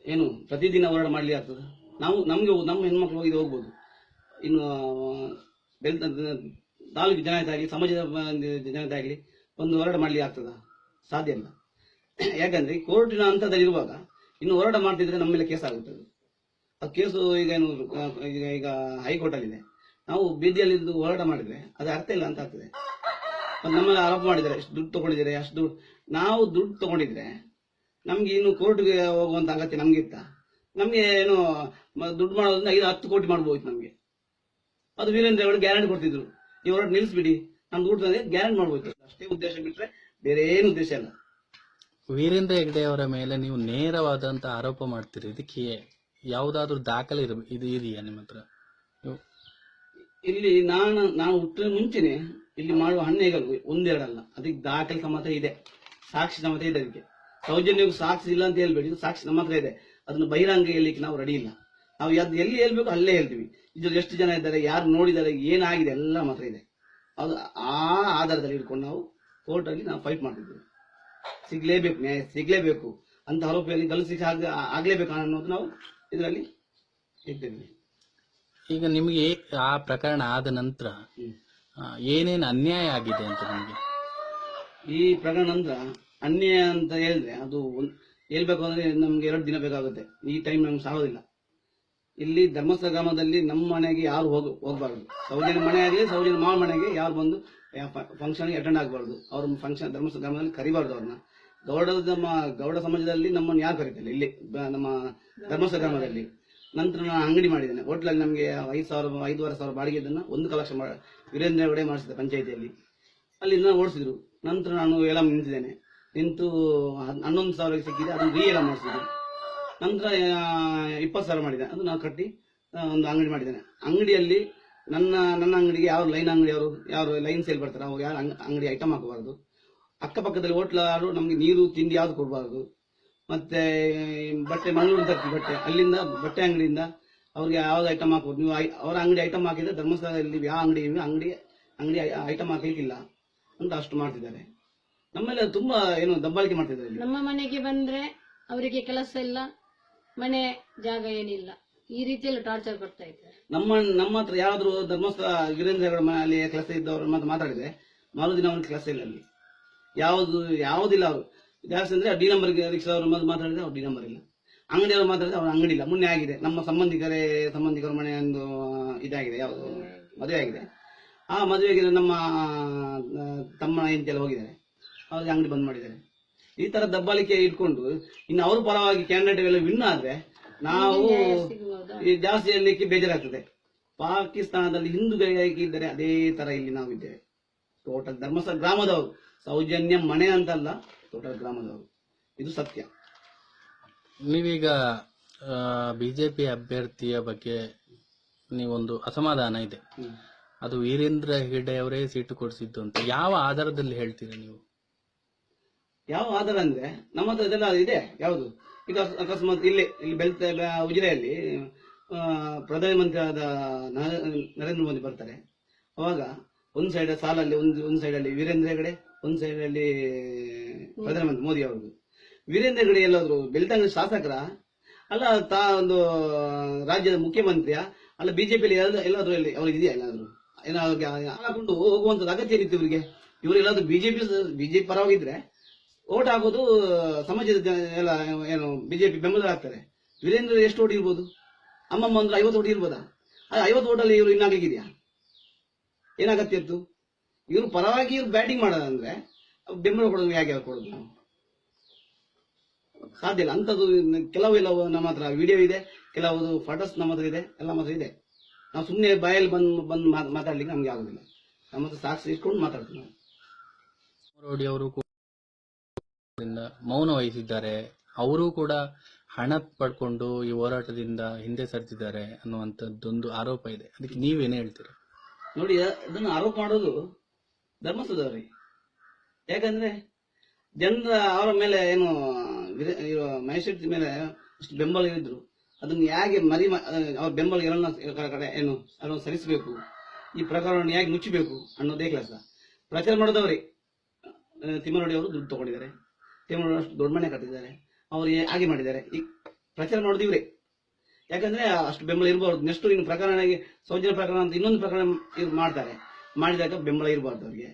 ಏನು? ಪ್ರತಿದಿನ ಹೋರಾಟ ಮಾಡ್ಲಿ ಆಗ್ತದೆ? ನಾವು ನಮ್ಗೆ ನಮ್ಮ ಹೆಣ್ಮಕ್ಳು ಹೋಗಿ ಹೋಗ್ಬೋದು. ಇನ್ನು ತಾಲೂಕು ಜನಾಯಿತ ಆಗಲಿ ಸಮಾಜದ ಜನಾಯಿತ ಆಗಲಿ ಒಂದು ಹೋರಾಟ ಮಾಡ್ಲಿ ಆಗ್ತದ? ಸಾಧ್ಯ ಇಲ್ಲ. ಯಾಕಂದ್ರೆ ಕೋರ್ಟಿನ ಹಂತದಲ್ಲಿ ಇರುವಾಗ ಇನ್ನು ಹೋರಾಟ ಮಾಡ್ತಿದ್ರೆ ನಮ್ಮ ಮೇಲೆ ಕೇಸ್ ಆಗುತ್ತದೆ. ಆ ಕೇಸು ಈಗ ಏನು, ಈಗ ಈಗ ಇದೆ ನಾವು ಬೀದಿಯಲ್ಲಿ ಇದ್ದು ಹೋರಾಟ ಮಾಡಿದ್ರೆ ಅದು ಅರ್ಥ ಇಲ್ಲ ಅಂತ ಆಗ್ತದೆ. ನಮ್ಮಲ್ಲಿ ಆರೋಪ ಮಾಡಿದ್ದಾರೆ ಎಷ್ಟು ದುಡ್ಡು ತಗೊಂಡಿದ್ದಾರೆ, ಅಷ್ಟು ದುಡ್ಡು. ನಾವು ದುಡ್ಡು ತಗೊಂಡಿದ್ರೆ ನಮ್ಗೆ ಇನ್ನು ಕೋರ್ಟ್ಗೆ ಹೋಗುವಂತ ಅಗತ್ಯ ನಮ್ಗೆ ಇತ್ತ? ನಮ್ಗೆ ಏನು ದುಡ್ಡು ಮಾಡೋದ್ರಿಂದ ಐದು ಹತ್ತು ಕೋಟಿ ಮಾಡ್ಬೋದು ನಮ್ಗೆ. ಅದು ವೀರೇಂದ್ರ ಅವರು ಗ್ಯಾರಂಟಿ ಕೊಡ್ತಿದ್ರು. ನೀವು ಹೊರಟು ನಿಲ್ಲಿಸ್ಬಿಡಿ. ನಾನು ದುಡ್ಡು ಗ್ಯಾರಂಟಿ ಮಾಡ್ಬೋದು ಅಷ್ಟೇ. ಉದ್ದೇಶ ಬಿಟ್ರೆ ಬೇರೆ ಏನು ಉದ್ದೇಶ ಇಲ್ಲ. ವೀರೇಂದ್ರ ಹೆಗ್ಡೆ ಅವರ ಮೇಲೆ ನೀವು ನೇರವಾದಂತ ಆರೋಪ ಮಾಡ್ತೀರಿ. ಇದಕ್ಕೆ ಯಾವುದಾದ್ರೂ ದಾಖಲೆ ಇರ ಇದು ಇದೆಯಾ ನಿಮ್ಮ ಹತ್ರ? ಇಲ್ಲಿ ನಾನು ನಾನು ಹುಟ್ಟಿದ ಮುಂಚೆನೆ ಇಲ್ಲಿ ಮಾಡುವ ಹಣ್ಣೆಗಳು ಒಂದೆರಡಲ್ಲ. ಅದಕ್ಕೆ ದಾಖಲೆ ಸಮೇತ ಇದೆ. ಸಾಕ್ಷಿ ಸಮತ ಇದೆ ಅದಕ್ಕೆ. ಸೌಜನ್ಯಕ್ಕೂ ಸಾಕ್ಷಿ ಇಲ್ಲ ಅಂತ ಹೇಳ್ಬೇಡಿ. ಸಾಕ್ಷಿ ನಮ್ಮ ಹತ್ರ ಇದೆ. ಅದನ್ನು ಬಹಿರಂಗ ಹೇಳಲಿಕ್ಕೆ ನಾವು ರೆಡಿ ಇಲ್ಲ. ನಾವು ಅದು ಎಲ್ಲಿ ಹೇಳ್ಬೇಕು ಅಲ್ಲೇ ಹೇಳ್ತೀವಿ. ಇದು ಎಷ್ಟು ಜನ ಇದ್ದಾರೆ ಯಾರು ನೋಡಿದ್ದಾರೆ ಏನಾಗಿದೆ ಎಲ್ಲ ಮಾತ್ರ ಇದೆ. ಅದು ಆ ಆಧಾರದಲ್ಲಿ ಇಟ್ಕೊಂಡು ನಾವು ಕೋರ್ಟ್ ಅಲ್ಲಿ ನಾವು ಫೈಟ್ ಮಾಡ್ತಿದ್ದೀವಿ. ಸಿಗ್ಲೇಬೇಕು ನ್ಯಾಯ ಸಿಗ್ಲೇಬೇಕು ಅಂತ ಆರೋಪಿಯಲ್ಲಿ ಗಲ್ಲು ಶಿಕ್ಷೆ ಆಗ ಆಗ್ಲೇಬೇಕು ಅನ್ನೋದು ನಾವು ಇದರಲ್ಲಿ ಇದ್ದೇವೆ ಈಗ ನಿಮಗೆ ಆ ಪ್ರಕರಣ ಆದ ನಂತರ ಏನೇನು ಅನ್ಯಾಯ ಆಗಿದೆ ಅಂತ ನಿಮಗೆ? ಈ ಪ್ರಕರಣ ಅಂದ್ರೆ ಅನ್ಯಾಯ ಅಂತ ಹೇಳಿದ್ರೆ ಅದು ಒಂದ್- ಹೇಳ್ಬೇಕು ಅಂದ್ರೆ ನಮ್ಗೆ ಎರಡು ದಿನ ಬೇಕಾಗುತ್ತೆ. ಈ ಟೈಮ್ ನಮ್ಗೆ ಸಾಗೋದಿಲ್ಲ. ಇಲ್ಲಿ ಧರ್ಮಸ್ಥಳ ಗ್ರಾಮದಲ್ಲಿ ನಮ್ಮ ಮನೆಗೆ ಯಾರು ಹೋಗ, ಹೋಗ್ಬಾರ್ದು. ಸೌಜನ್ಯ ಮನೆ ಆಗಲಿ, ಸೌಜನ್ಯ ಮಾವ ಮನೆಗೆ ಯಾರು ಬಂದು ಫಂಕ್ಷನ್ಗೆ ಅಟೆಂಡ್ ಆಗಬಾರ್ದು. ಅವ್ರ ಫಂಕ್ಷನ್ ಧರ್ಮಸ್ಥ ಗ್ರಾಮದಲ್ಲಿ ಕರಿಬಾರ್ದು ಅವ್ರನ್ನ. ಗೌಡ ನಮ್ಮ ಗೌಡ ಸಮಾಜದಲ್ಲಿ ನಮ್ಮನ್ನು ಯಾರು ಕರೀತಿಲ್ಲ? ಇಲ್ಲಿ ನಮ್ಮ ಧರ್ಮಸ್ಥ ಗ್ರಾಮದಲ್ಲಿ. ನಂತರ ನಾನು ಅಂಗಡಿ ಮಾಡಿದ್ದೇನೆ. ಹೋಟ್ಲಲ್ಲಿ ನಮಗೆ ಐದು ಸಾವಿರ, ಐದೂವರೆ ಸಾವಿರ ಬಾಡಿಗೆ ಇದನ್ನು ಒಂದು ಕಲಕ್ಷ ವೀರೇಂದ್ರ ಹೆಗಡೆ ಮಾಡಿಸಿದೆ ಪಂಚಾಯಿತಿಯಲ್ಲಿ. ಅಲ್ಲಿಂದ ಓಡಿಸಿದ್ರು. ನಂತರ ನಾನು ಎಲ್ಲ ನಿಂತಿದ್ದೇನೆ. ನಿಂತು ಹನ್ನೊಂದು ಸಾವಿರಕ್ಕೆ ಸಿಕ್ಕಿದೆ, ಅದನ್ನು ರೀ ಎಲ್ಲ ಮಾಡಿಸಿದ್ರು ನಂತರ ಇಪ್ಪತ್ತು ಸಾವಿರ ಮಾಡಿದೆ, ಅದು ನಾನು ಕಟ್ಟಿ ಒಂದು ಅಂಗಡಿ ಮಾಡಿದ್ದೇನೆ. ಅಂಗಡಿಯಲ್ಲಿ ನನ್ನ ನನ್ನ ಅಂಗಡಿಗೆ ಯಾವ ಲೈನ್ ಅಂಗಡಿಯವರು ಯಾರು ಲೈನ್ ಸೇಲ್ ಬರ್ತಾರೆ ಅವ್ರು ಯಾರು ಅಂಗ್- ಅಂಗಡಿ ಐಟಮ್ ಹಾಕಬಾರ್ದು. ಅಕ್ಕಪಕ್ಕದಲ್ಲಿ ಹೋಟ್ಲಾರು ನಮಗೆ ನೀರು, ತಿಂಡಿ ಯಾವುದು ಕೊಡಬಾರ್ದು. ಮತ್ತೆ, ಬಟ್ಟೆ, ಮಂಗಳೂರು ತರ್ತೀವಿ ಬಟ್ಟೆ. ಅಲ್ಲಿಂದ, ಬಟ್ಟೆ ಅಂಗಡಿಯಿಂದ ಅವ್ರಿಗೆ ಯಾವ್ದು ಐಟಮ್ ಹಾಕೋದು ನೀವು ಅವರ ಅಂಗಡಿ ಐಟಮ್ ಹಾಕಿದ್ರೆ ಧರ್ಮಸ್ಥಳದಲ್ಲಿ ಯಾವ ಅಂಗಡಿ ಅಂಗಡಿ ಅಂಗಡಿ ಐಟಮ್ ಹಾಕಲಿಕ್ಕಿಲ್ಲ ಅಂತ ಅಷ್ಟು ಮಾಡ್ತಿದ್ದಾರೆ. ನಮ್ಮಲ್ಲಿ ತುಂಬಾ ಏನು ದಬ್ಬಾಳಿಕೆ ಮಾಡ್ತಿದ್ದಾರೆ ಇಲ್ಲಿ. ನಮ್ಮ ಮನೆಗೆ ಬಂದ್ರೆ ಅವರಿಗೆ ಕೆಲಸ ಇಲ್ಲ ಮನೆ ಜಾಗ ಏನಿಲ್ಲ. ಈ ರೀತಿಯಲ್ಲಿ ಟಾರ್ಚರ್ ಕೊಡ್ತಾ ಇದ್ದಾರೆ. ನಮ್ಮ ನಮ್ಮ ಹತ್ರ ಯಾರಾದ್ರೂ ಧರ್ಮಸ್ಥಳ ಹೆಗಡೆ ಮನೆಯಲ್ಲಿ ಕೆಲಸ ಇದ್ದವ್ರ ಮತ್ತೆ ಮಾತಾಡಿದ್ರೆ ಮರುದಿನ ಅವ್ರಿಗೆ ಕೆಲಸ ಇಲ್ಲ ಅಲ್ಲಿ. ಯಾವುದು ಯಾವುದಿಲ್ಲ ಅವರು. ಜಾಸ್ತಿ ಅಂದ್ರೆ ಡಿ ನಂಬರ್ ರಿಕ್ಷಾ ಅವರು ಮತ್ತೆ ಮಾತಾಡಿದ್ರೆ ಅವ್ರು ಡಿ ನಂಬರ್ ಇಲ್ಲ. ಅಂಗಡಿಯವರು ಮಾತಾಡಿದ್ರೆ ಅವ್ರ ಅಂಗಡಿ ಇಲ್ಲ. ಮೊನ್ನೆ ಆಗಿದೆ. ನಮ್ಮ ಸಂಬಂಧಿಕರೇ ಸಂಬಂಧಿಕರ ಮನೆ ಒಂದು ಇದಾಗಿದೆ ಯಾವುದು ಮದುವೆ ಆಗಿದೆ. ಆ ಮದುವೆಗೆ ನಮ್ಮ ಆ, ತಮ್ಮನ ಹೆಂಡತಿ ಎಲ್ಲ ಹೋಗಿದ್ದಾರೆ. ಅವ್ರಿಗೆ ಅಂಗಡಿ ಬಂದ್ ಮಾಡಿದ್ದಾರೆ ಈ ತರ ದಬ್ಬಾಳಿಕೆ ಇಟ್ಕೊಂಡು ಇನ್ನು ಅವ್ರ ಪರವಾಗಿ ಕ್ಯಾಂಡಿಡೇಟ್ ಎಲ್ಲ ವಿನ್ ಆದ್ರೆ ನಾವು ಈ ಜಾಸ್ತಿ ಎಲ್ಲಕ್ಕೆ ಬೇಜಾರಾಗ್ತದೆ. ಪಾಕಿಸ್ತಾನದಲ್ಲಿ ಹಿಂದೂಗಳಿಗೆ ಇದ್ದರೆ ಅದೇ ತರ ಇಲ್ಲಿ ನಾವು ಇದ್ದೇವೆ. ಟೋಟಲ್ ಧರ್ಮಸ್ಥಳ ಗ್ರಾಮದವರು. ಸೌಜನ್ಯ ಮನೆ ಅಂತಲ್ಲ ಟೋಟಲ್ ಗ್ರಾಮದವರು. ಇದು ಸತ್ಯ. ನೀವೀಗ ಬಿಜೆಪಿ ಅಭ್ಯರ್ಥಿಯ ಬಗ್ಗೆ ನೀವೊಂದು ಅಸಮಾಧಾನ ಇದೆ. ಅದು ವೀರೇಂದ್ರ ಹೆಗ್ಡೆ ಅವರೇ ಸೀಟು ಕೊಡಿಸಿದ್ದು ಅಂತ. ಯಾವ ಆಧಾರದಲ್ಲಿ ಹೇಳ್ತೀರಾ ನೀವು? ಯಾವ ಆಧಾರ ಅಂದ್ರೆ ನಮ್ಮದು ಅದೆಲ್ಲ ಇದೆ. ಯಾವುದು? ಈಗ ಅಕಸ್ಮಾತ್ ಇಲ್ಲಿ ಇಲ್ಲಿ ಬೆಳ್ತ ಉಜಿರೆಯಲ್ಲಿ ಪ್ರಧಾನಮಂತ್ರಿ ಆದ ನರೇಂದ್ರ ಮೋದಿ ಬರ್ತಾರೆ. ಅವಾಗ ಒಂದು ಸೈಡ್ ಸಾಲಲ್ಲಿ, ಒಂದು ಒಂದು ಸೈಡ್ ಅಲ್ಲಿ ವೀರೇಂದ್ರ ಹೆಗಡೆ, ಒಂದು ಸೈಡ್ ಅಲ್ಲಿ ಪ್ರಧಾನಮಂತ್ರಿ ಮೋದಿ ಅವ್ರದ್ದು. ವೀರೇಂದ್ರ ಹೆಗಡೆ ಎಲ್ಲಾದ್ರು ಬೆಳ್ತಂಗಡಿ ಶಾಸಕರ, ಅಲ್ಲ ತಾ ಒಂದು ರಾಜ್ಯದ ಮುಖ್ಯಮಂತ್ರಿಯ, ಅಲ್ಲ ಬಿಜೆಪಿಯಲ್ಲಿ ಎಲ್ಲಾದ್ರೂ ಇಲ್ಲಿ ಅವ್ರಿಗೆ ಇದೆಯಾ ಎಲ್ಲಾದ್ರೂ? ಏನಾದ್ರು ಹಾಕೊಂಡು ಹೋಗುವಂತದ್ದು ಅಗತ್ಯ ಇರುತ್ತೆ ಇವರಿಗೆ? ಇವರು ಎಲ್ಲಾದ್ರೂ ಬಿಜೆಪಿ ಬಿಜೆಪಿ ಪರವಾಗಿದ್ರೆ ಓಟ್ ಆಗೋದು ಸಮಾಜದ ಎಲ್ಲ, ಏನು, ಬಿಜೆಪಿ ಬೆಂಬಲ ಆಗ್ತಾರೆ ವೀರೇಂದ್ರ ಎಷ್ಟು ಓಟ್ ಇರ್ಬೋದು? ಅಮ್ಮಮ್ಮ ಅಂದ್ರೆ ಐವತ್ತು ಓಟ್ ಇರ್ಬೋದಾ? ಆ ಐವತ್ತು ಓಟಲ್ಲಿ ಇವರು ಇನ್ನಾಗಲಿಕ್ಕಿದೆಯಾ ಏನಾಗತ್ತೆ ಇತ್ತು ಇವರು ಪರವಾಗಿ ಇವ್ರು ಬ್ಯಾಟಿಂಗ್ ಮಾಡೋದಂದ್ರೆ ಬೆಂಬಲ ಕೊಡೋದು ಹೇಗೆ ಕೊಡೋದು ನಾವು? ಸಾಧ್ಯ ಇಲ್ಲ. ಅಂಥದ್ದು ಕೆಲವು, ಎಲ್ಲ ನಮ್ಮ ಹತ್ರ ವಿಡಿಯೋ ಇದೆ. ಕೆಲವು ಫೋಟೋಸ್ ನಮ್ಮ ಹತ್ರ ಇದೆ. ಎಲ್ಲ ಮಾತ್ರ ಇದೆ. ನಾವು ಸುಮ್ಮನೆ ಬಾಯಲ್ಲಿ ಬಂದು ಬಂದು ಮಾತ್- ಮಾತಾಡ್ಲಿಕ್ಕೆ ನಮ್ಗೆ ಆಗೋದಿಲ್ಲ. ನಮ್ಮ ಹತ್ರ ಸಾಕ್ಷಿ ಇಟ್ಕೊಂಡು ಮಾತಾಡ್ತೀವಿ ನಾವು. ಮೌನ ವಹಿಸಿದ್ದಾರೆ. ಅವರು ಕೂಡ ಹಣ ಪಡ್ಕೊಂಡು ಈ ಹೋರಾಟದಿಂದ ಹಿಂದೆ ಸರಿದಿದ್ದಾರೆ ಅನ್ನುವಂಥದ್ದೊಂದು ಆರೋಪ ಇದೆ. ಅದಕ್ಕೆ ನೀವೇನೇ ಹೇಳ್ತೀರಾ? ನೋಡಿ ಅದನ್ನು ಆರೋಪ ಮಾಡೋದು ಧರ್ಮಸ್ಥಳದವ್ರಿ ಯಾಕಂದ್ರೆ ಜನರ ಅವರ ಮೇಲೆ ಏನು ಮಹೇಶ್ ಮೇಲೆ ಬೆಂಬಲ ಇದ್ರು. ಅದನ್ನು ಹೇಗೆ ಮರಿ ಅವ್ರ ಬೆಂಬಲ ಕಡೆ ಏನು, ಅದನ್ನು ಸರಿಸಬೇಕು. ಈ ಪ್ರಕರಣವನ್ನು ಹೇಗೆ ಮುಚ್ಚಬೇಕು ಅನ್ನೋದೇ ಕೆಲಸ. ಪ್ರಚಾರ ಮಾಡೋದವ್ರಿ. ತಿಮ್ಮನೋಡಿ ಅವರು ದುಡ್ಡು ತಗೊಂಡಿದ್ದಾರೆ. ತಿಮ್ಮನೋಡಿ ಅಷ್ಟು ದೊಡ್ಡ ಮನೆ ಕಟ್ಟಿದ್ದಾರೆ. ಅವ್ರು ಹಾಗೆ ಮಾಡಿದ್ದಾರೆ. ಈ ಪ್ರಚಾರ ಮಾಡೋದು ಇವ್ರೆ. ಯಾಕಂದ್ರೆ ಅಷ್ಟು ಬೆಂಬಲ ಇರಬಾರ್ದು. ನೆಕ್ಸ್ಟ್ ಇನ್ನು ಪ್ರಕರಣ ಸೌಜನ್ಯ ಪ್ರಕರಣ ಅಂತ ಇನ್ನೊಂದು ಪ್ರಕರಣ ಇವ್ರು ಮಾಡ್ತಾರೆ. ಮಾಡಿದಾಗ ಬೆಂಬಲ ಇರಬಾರ್ದು ಅವ್ರಿಗೆ.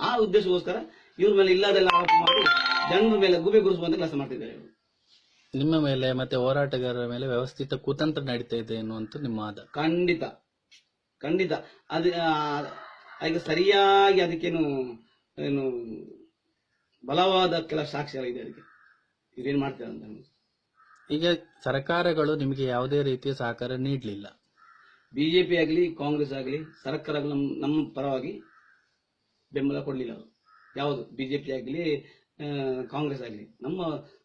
ಆ ಉದ್ದೇಶಕ್ಕೋಸ್ಕರ ಇವ್ರ ಮೇಲೆ ಇಲ್ಲದೆಲ್ಲ ಆರೋಪ ಮಾಡಿ ಜನರ ಮೇಲೆ ಗುಬೆ ಗುರುಸುವಂತ ಕೆಲಸ ಮಾಡ್ತಿದ್ದಾರೆ ಇವರು. ನಿಮ್ಮ ಮೇಲೆ ಮತ್ತೆ ಹೋರಾಟಗಾರರ ಮೇಲೆ ವ್ಯವಸ್ಥಿತ ಕುತಂತ್ರ ನಡೀತಾ ಇದೆ ಅನ್ನುವಂತ ನಿಮ್ಮ ವಾದ. ಖಂಡಿತ. ಖಂಡಿತ. ಅದು ಈಗ ಸರಿಯಾಗಿ ಅದಕ್ಕೇನು ಏನು ಬಲವಾದ ಕೆಲ ಸಾಕ್ಷ್ಯಗಳಿದೆ ಅದಕ್ಕೆ. ಇವೇನ್ ಮಾಡ್ತಾರೆ ಅಂತ. ಈಗ ಸರ್ಕಾರಗಳು ನಿಮಗೆ ಯಾವುದೇ ರೀತಿಯ ಸಹಕಾರ ನೀಡಲಿಲ್ಲ. ಬಿಜೆಪಿ ಆಗಲಿ ಕಾಂಗ್ರೆಸ್ ಆಗಲಿ ಸರ್ಕಾರ ನಮ್ಮ ನಮ್ಮ ಪರವಾಗಿ ಬೆಂಬಲ ಕೊಡಲಿಲ್ಲ ಅವರು. ಯಾವುದು? ಬಿಜೆಪಿ ಆಗಲಿ ಕಾಂಗ್ರೆಸ್ ಆಗಲಿ. ನಮ್ಮ